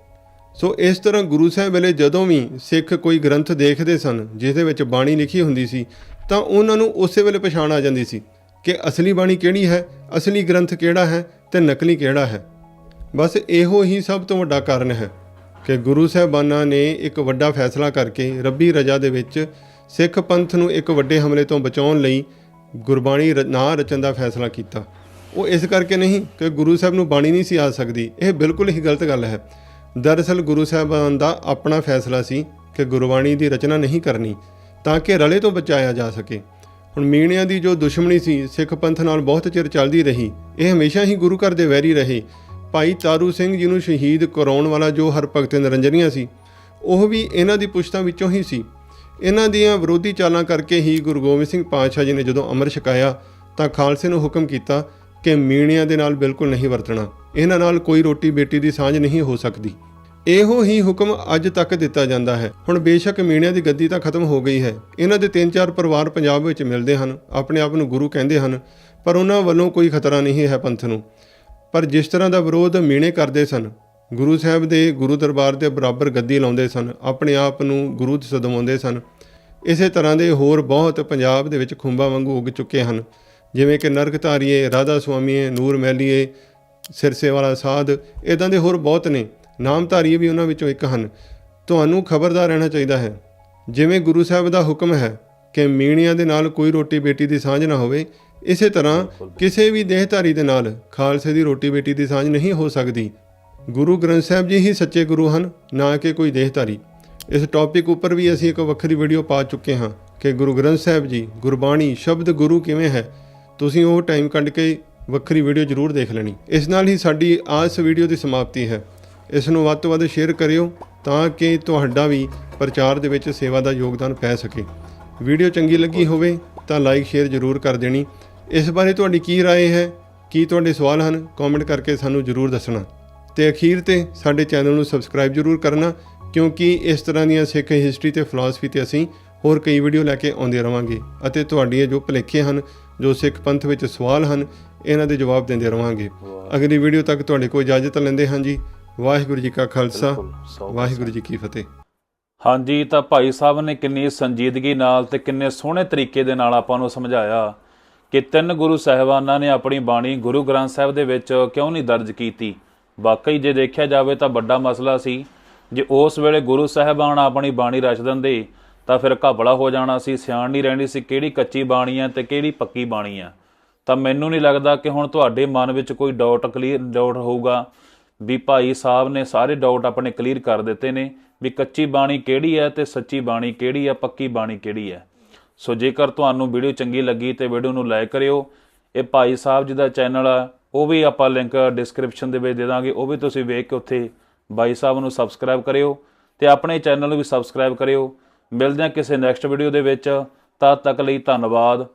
ਸੋ ਇਸ ਤਰ੍ਹਾਂ ਗੁਰੂ ਸਾਹਿਬ ਵੇਲੇ ਜਦੋਂ ਵੀ ਸਿੱਖ ਕੋਈ ਗ੍ਰੰਥ ਦੇਖਦੇ ਸਨ ਜਿਸ ਦੇ ਵਿੱਚ ਬਾਣੀ ਲਿਖੀ ਹੁੰਦੀ ਸੀ, ਤਾਂ ਉਹਨਾਂ ਨੂੰ ਉਸੇ ਵੇਲੇ ਪਛਾਣ ਆ ਜਾਂਦੀ ਸੀ ਕਿ ਅਸਲੀ ਬਾਣੀ ਕਿਹੜੀ ਹੈ, ਅਸਲੀ ਗ੍ਰੰਥ ਕਿਹੜਾ ਹੈ ਤੇ ਨਕਲੀ ਕਿਹੜਾ ਹੈ। ਬਸ ਇਹੋ ਹੀ ਸਭ ਤੋਂ ਵੱਡਾ ਕਾਰਨ ਹੈ ਕਿ ਗੁਰੂ ਸਾਹਿਬਾਨਾਂ ਨੇ ਇੱਕ ਵੱਡਾ ਫੈਸਲਾ ਕਰਕੇ ਰੱਬੀ ਰਜਾ ਦੇ ਵਿੱਚ ਸਿੱਖ ਪੰਥ ਨੂੰ ਇੱਕ ਵੱਡੇ ਹਮਲੇ ਤੋਂ ਬਚਾਉਣ ਲਈ ਗੁਰਬਾਣੀ ਰ- ਨਾ ਰਚਣ ਦਾ ਫੈਸਲਾ ਕੀਤਾ। ਉਹ ਇਸ ਕਰਕੇ ਨਹੀਂ ਕਿ ਗੁਰੂ ਸਾਹਿਬ ਨੂੰ ਬਾਣੀ ਨਹੀਂ ਸੀ ਆ ਸਕਦੀ। ਇਹ ਬਿਲਕੁਲ ਹੀ ਗਲਤ ਗੱਲ ਹੈ। ਦਰਅਸਲ ਗੁਰੂ ਸਾਹਿਬਾਨ ਦਾ ਆਪਣਾ ਫੈਸਲਾ ਸੀ ਕਿ ਗੁਰਬਾਣੀ ਦੀ ਰਚਨਾ ਨਹੀਂ ਕਰਨੀ, ਤਾਂ ਕਿ ਰਲੇ ਤੋਂ ਬਚਾਇਆ ਜਾ ਸਕੇ। ਹੁਣ ਮੀਣਿਆਂ ਦੀ ਜੋ ਦੁਸ਼ਮਣੀ ਸੀ, ਸਿੱਖ ਪੰਥ ਨਾਲ ਬਹੁਤ ਚਿਰ ਚੱਲਦੀ ਰਹੀ। ਇਹ ਹਮੇਸ਼ਾ ਹੀ ਗੁਰੂ ਘਰ ਦੇ ਵੈਰੀ ਰਹੇ। ਭਾਈ ਤਾਰੂ ਸਿੰਘ ਜੀ ਨੂੰ ਸ਼ਹੀਦ ਕਰਾਉਣ ਵਾਲਾ ਜੋ ਹਰਭਗਤ ਨਿਰੰਜਨੀਆ ਸੀ, ਉਹ ਵੀ ਇਹਨਾਂ ਦੀ ਪੁਸ਼ਤਾਂ ਵਿੱਚੋਂ ਹੀ ਸੀ। ਇਹਨਾਂ ਦੀਆਂ ਵਿਰੋਧੀ ਚਾਲਾਂ ਕਰਕੇ ਹੀ ਗੁਰੂ ਗੋਬਿੰਦ ਸਿੰਘ ਪਾਤਸ਼ਾਹ ਜੀ ਨੇ ਜਦੋਂ ਅੰਮ੍ਰਿਤ ਛਕਾਇਆ, ਤਾਂ ਖਾਲਸੇ ਨੂੰ ਹੁਕਮ ਕੀਤਾ ਕਿ ਮੀਣਿਆਂ ਦੇ ਨਾਲ ਬਿਲਕੁਲ ਨਹੀਂ ਵਰਤਣਾ। ਇਹਨਾਂ ਨਾਲ ਕੋਈ ਰੋਟੀ ਬੇਟੀ ਦੀ ਸਾਂਝ ਨਹੀਂ ਹੋ ਸਕਦੀ। ਇਹੋ ਹੀ ਹੁਕਮ ਅੱਜ ਤੱਕ ਦਿੱਤਾ ਜਾਂਦਾ ਹੈ। ਹੁਣ ਬੇਸ਼ੱਕ ਮੀਣਿਆਂ ਦੀ ਗੱਦੀ ਤਾਂ ਖਤਮ ਹੋ ਗਈ ਹੈ। ਇਹਨਾਂ ਦੇ ਤਿੰਨ ਚਾਰ ਪਰਿਵਾਰ ਪੰਜਾਬ ਵਿੱਚ ਮਿਲਦੇ ਹਨ, ਆਪਣੇ ਆਪ ਨੂੰ ਗੁਰੂ ਕਹਿੰਦੇ ਹਨ, ਪਰ ਉਹਨਾਂ ਵੱਲੋਂ ਕੋਈ ਖਤਰਾ ਨਹੀਂ ਹੈ ਪੰਥ ਨੂੰ। ਪਰ ਜਿਸ ਤਰ੍ਹਾਂ ਦਾ ਵਿਰੋਧ ਮੀਣੇ ਕਰਦੇ ਸਨ, ਗੁਰੂ ਸਾਹਿਬ ਦੇ ਗੁਰੂ ਦਰਬਾਰ ਦੇ ਬਰਾਬਰ ਗੱਦੀ ਲਾਉਂਦੇ ਸਨ, ਆਪਣੇ ਆਪ ਨੂੰ ਗੁਰੂ ਸਦਮਾਉਂਦੇ ਸਨ, ਇਸੇ ਤਰ੍ਹਾਂ ਦੇ ਹੋਰ ਬਹੁਤ ਪੰਜਾਬ ਦੇ ਵਿੱਚ ਖੁੰਬਾਂ ਵਾਂਗੂ ਉੱਗ ਚੁੱਕੇ ਹਨ। ਜਿਵੇਂ ਕਿ ਨਰਕਧਾਰੀਏ ਰਾਧਾ ਸੁਆਮੀਏ, ਨੂਰ ਮਹਿਲੀਏ, ਸਿਰਸੇ ਵਾਲਾ ਸਾਧ ਇਦਾਂ ਦੇ ਹੋਰ ਬਹੁਤ ਨੇ। ਨਾਮਧਾਰੀਏ ਵੀ ਉਹਨਾਂ ਵਿੱਚੋਂ ਇੱਕ ਹਨ। ਤੁਹਾਨੂੰ ਖਬਰਦਾਰ ਰਹਿਣਾ ਚਾਹੀਦਾ ਹੈ। ਜਿਵੇਂ ਗੁਰੂ ਸਾਹਿਬ ਦਾ ਹੁਕਮ ਹੈ ਕਿ ਮੀਣੀਆਂ ਦੇ ਨਾਲ ਕੋਈ ਰੋਟੀ ਬੇਟੀ ਦੀ ਸਾਂਝ ਨਾ ਹੋਵੇ, ਇਸੇ ਤਰ੍ਹਾਂ ਕਿਸੇ ਵੀ ਦੇਹਧਾਰੀ ਦੇ ਨਾਲ ਖਾਲਸੇ ਦੀ ਰੋਟੀ ਬੇਟੀ ਦੀ ਸਾਂਝ ਨਹੀਂ ਹੋ ਸਕਦੀ। ਗੁਰੂ ਗ੍ਰੰਥ ਸਾਹਿਬ ਜੀ ਹੀ ਸੱਚੇ ਗੁਰੂ ਹਨ, ਨਾ ਕਿ ਕੋਈ ਦੇਹਧਾਰੀ। ਇਸ ਟੌਪਿਕ ਉੱਪਰ ਵੀ ਅਸੀਂ ਇੱਕ ਵੱਖਰੀ ਵੀਡੀਓ ਪਾ ਚੁੱਕੇ ਹਾਂ ਕਿ ਗੁਰੂ ਗ੍ਰੰਥ ਸਾਹਿਬ ਜੀ, ਗੁਰਬਾਣੀ ਸ਼ਬਦ ਗੁਰੂ ਕਿਵੇਂ ਹੈ? ਤੁਸੀਂ ਉਹ ਟਾਈਮ ਕੱਢ ਕੇ ਵੱਖਰੀ ਵੀਡੀਓ ਜ਼ਰੂਰ ਦੇਖ ਲੈਣੀ ਇਸ ਨਾਲ ਹੀ ਸਾਡੀ ਆਸ ਵੀਡੀਓ ਦੀ ਸਮਾਪਤੀ ਹੈ ਇਸ ਨੂੰ ਵੱਧ ਤੋਂ ਵੱਧ ਸ਼ੇਅਰ ਕਰਿਓ ਤਾਂ ਕਿ ਤੁਹਾਡਾ ਵੀ ਪ੍ਰਚਾਰ ਦੇ ਵਿੱਚ ਸੇਵਾ ਦਾ ਯੋਗਦਾਨ ਪੈ ਸਕੇ ਵੀਡੀਓ ਚੰਗੀ ਲੱਗੀ ਹੋਵੇ ਤਾਂ ਲਾਈਕ ਸ਼ੇਅਰ ਜ਼ਰੂਰ ਕਰ ਦੇਣੀ ਇਸ ਬਾਰੇ ਤੁਹਾਡੀ ਕੀ رائے ਹੈ ਕੀ ਤੁਹਾਡੇ ਸਵਾਲ ਹਨ ਕਮੈਂਟ ਕਰਕੇ ਸਾਨੂੰ ਜ਼ਰੂਰ ਦੱਸਣਾ ਤੇ ਅਖੀਰ ਤੇ ਸਾਡੇ ਚੈਨਲ ਨੂੰ ਸਬਸਕ੍ਰਾਈਬ ਜ਼ਰੂਰ ਕਰਨਾ ਕਿਉਂਕਿ ਇਸ ਤਰ੍ਹਾਂ ਦੀਆਂ ਸਿੱਖ ਹਿਸਟਰੀ ਤੇ ਫਿਲਾਸਫੀ ਤੇ ਅਸੀਂ ਹੋਰ ਕਈ ਵੀਡੀਓ ਲੈ ਕੇ ਆਉਂਦੇ ਰਵਾਂਗੇ ਅਤੇ ਤੁਹਾਡੀਆਂ ਜੋ ਭੁਲੇਖੇ ਹਨ ਜੋ ਸਿੱਖ ਪੰਥ ਵਿੱਚ ਸਵਾਲ ਹਨ ਇਹਨਾਂ ਦੇ ਜਵਾਬ ਦਿੰਦੇ ਰਵਾਂਗੇ। ਅਗਲੀ ਵੀਡੀਓ ਤੱਕ ਤੁਹਾਡੇ ਕੋਲ ਇਜਾਜ਼ਤ ਲੈਂਦੇ ਹਾਂ ਜੀ। ਵਾਹਿਗੁਰੂ ਜੀ ਕਾ ਖਾਲਸਾ। ਵਾਹਿਗੁਰੂ ਜੀ ਕੀ ਫਤਿਹ। ਹਾਂਜੀ ਤਾਂ ਭਾਈ ਸਾਹਿਬ ਨੇ ਕਿੰਨੀ ਸੰਜੀਦਗੀ ਨਾਲ ਤੇ ਕਿੰਨੇ ਸੋਹਣੇ ਤਰੀਕੇ ਦੇ ਨਾਲ ਆਪਾਂ ਨੂੰ ਸਮਝਾਇਆ ਕਿ ਤਿੰਨ ਗੁਰੂ ਸਾਹਿਬਾਨਾਂ ਨੇ ਆਪਣੀ ਬਾਣੀ ਗੁਰੂ ਗ੍ਰੰਥ ਸਾਹਿਬ ਦੇ ਵਿੱਚ ਕਿਉਂ ਨਹੀਂ ਦਰਜ ਕੀਤੀ? ਵਾਕਈ ਜੇ ਦੇਖਿਆ ਜਾਵੇ ਤਾਂ ਵੱਡਾ ਮਸਲਾ ਸੀ ਜੇ ਉਸ ਵੇਲੇ ਗੁਰੂ ਸਾਹਿਬਾਨ ਆਪਣੀ ਬਾਣੀ ਰਚ ਦਿੰਦੇ ਤਾਂ ਫਿਰ ਘਪਲਾ ਹੋ ਜਾਣਾ ਸੀ, ਸਿਆਣ ਨਹੀਂ ਰਹਿਣੀ ਸੀ ਕਿਹੜੀ ਕੱਚੀ ਬਾਣੀ ਹੈ ਤੇ ਕਿਹੜੀ ਪੱਕੀ ਬਾਣੀ ਹੈ ਤਾਂ ਮੈਨੂੰ ਨਹੀਂ ਲੱਗਦਾ ਕਿ ਹੁਣ ਤੁਹਾਡੇ ਮਨ ਵਿੱਚ ਕੋਈ ਡਾਊਟ ਕਲੀਅਰ ਡਾਊਟ ਹੋਊਗਾ ਵੀ ਭਾਈ ਸਾਹਿਬ ਨੇ ਸਾਰੇ ਡਾਊਟ ਆਪਣੇ ਕਲੀਅਰ ਕਰ ਦਿੱਤੇ ਨੇ ਵੀ ਕੱਚੀ ਬਾਣੀ ਕਿਹੜੀ ਹੈ ਤੇ ਸੱਚੀ ਬਾਣੀ ਕਿਹੜੀ ਹੈ ਪੱਕੀ ਬਾਣੀ ਕਿਹੜੀ ਹੈ ਸੋ ਜੇਕਰ ਤੁਹਾਨੂੰ ਵੀਡੀਓ ਚੰਗੀ ਲੱਗੀ ਤੇ ਵੀਡੀਓ ਨੂੰ ਲਾਈਕ ਕਰਿਓ। ਇਹ ਭਾਈ ਸਾਹਿਬ ਜੀ ਦਾ ਚੈਨਲ ਆ, ਉਹ ਵੀ ਆਪਾਂ ਲਿੰਕ ਡਿਸਕ੍ਰਿਪਸ਼ਨ ਦੇ ਵਿੱਚ ਦੇ ਦਾਂਗੇ, ਉਹ ਵੀ ਤੁਸੀਂ ਵੇਖ ਕੇ ਉੱਥੇ ਬਾਈ ਸਾਹਿਬ ਨੂੰ ਸਬਸਕ੍ਰਾਈਬ ਕਰਿਓ ਤੇ ਆਪਣੇ ਚੈਨਲ ਨੂੰ ਵੀ ਸਬਸਕ੍ਰਾਈਬ ਕਰਿਓ। ਮਿਲਦੇ ਹਾਂ ਕਿਸੇ ਨੈਕਸਟ ਵੀਡੀਓ ਦੇ ਵਿੱਚ। ਤਦ ਤੱਕ ਲਈ ਧੰਨਵਾਦ।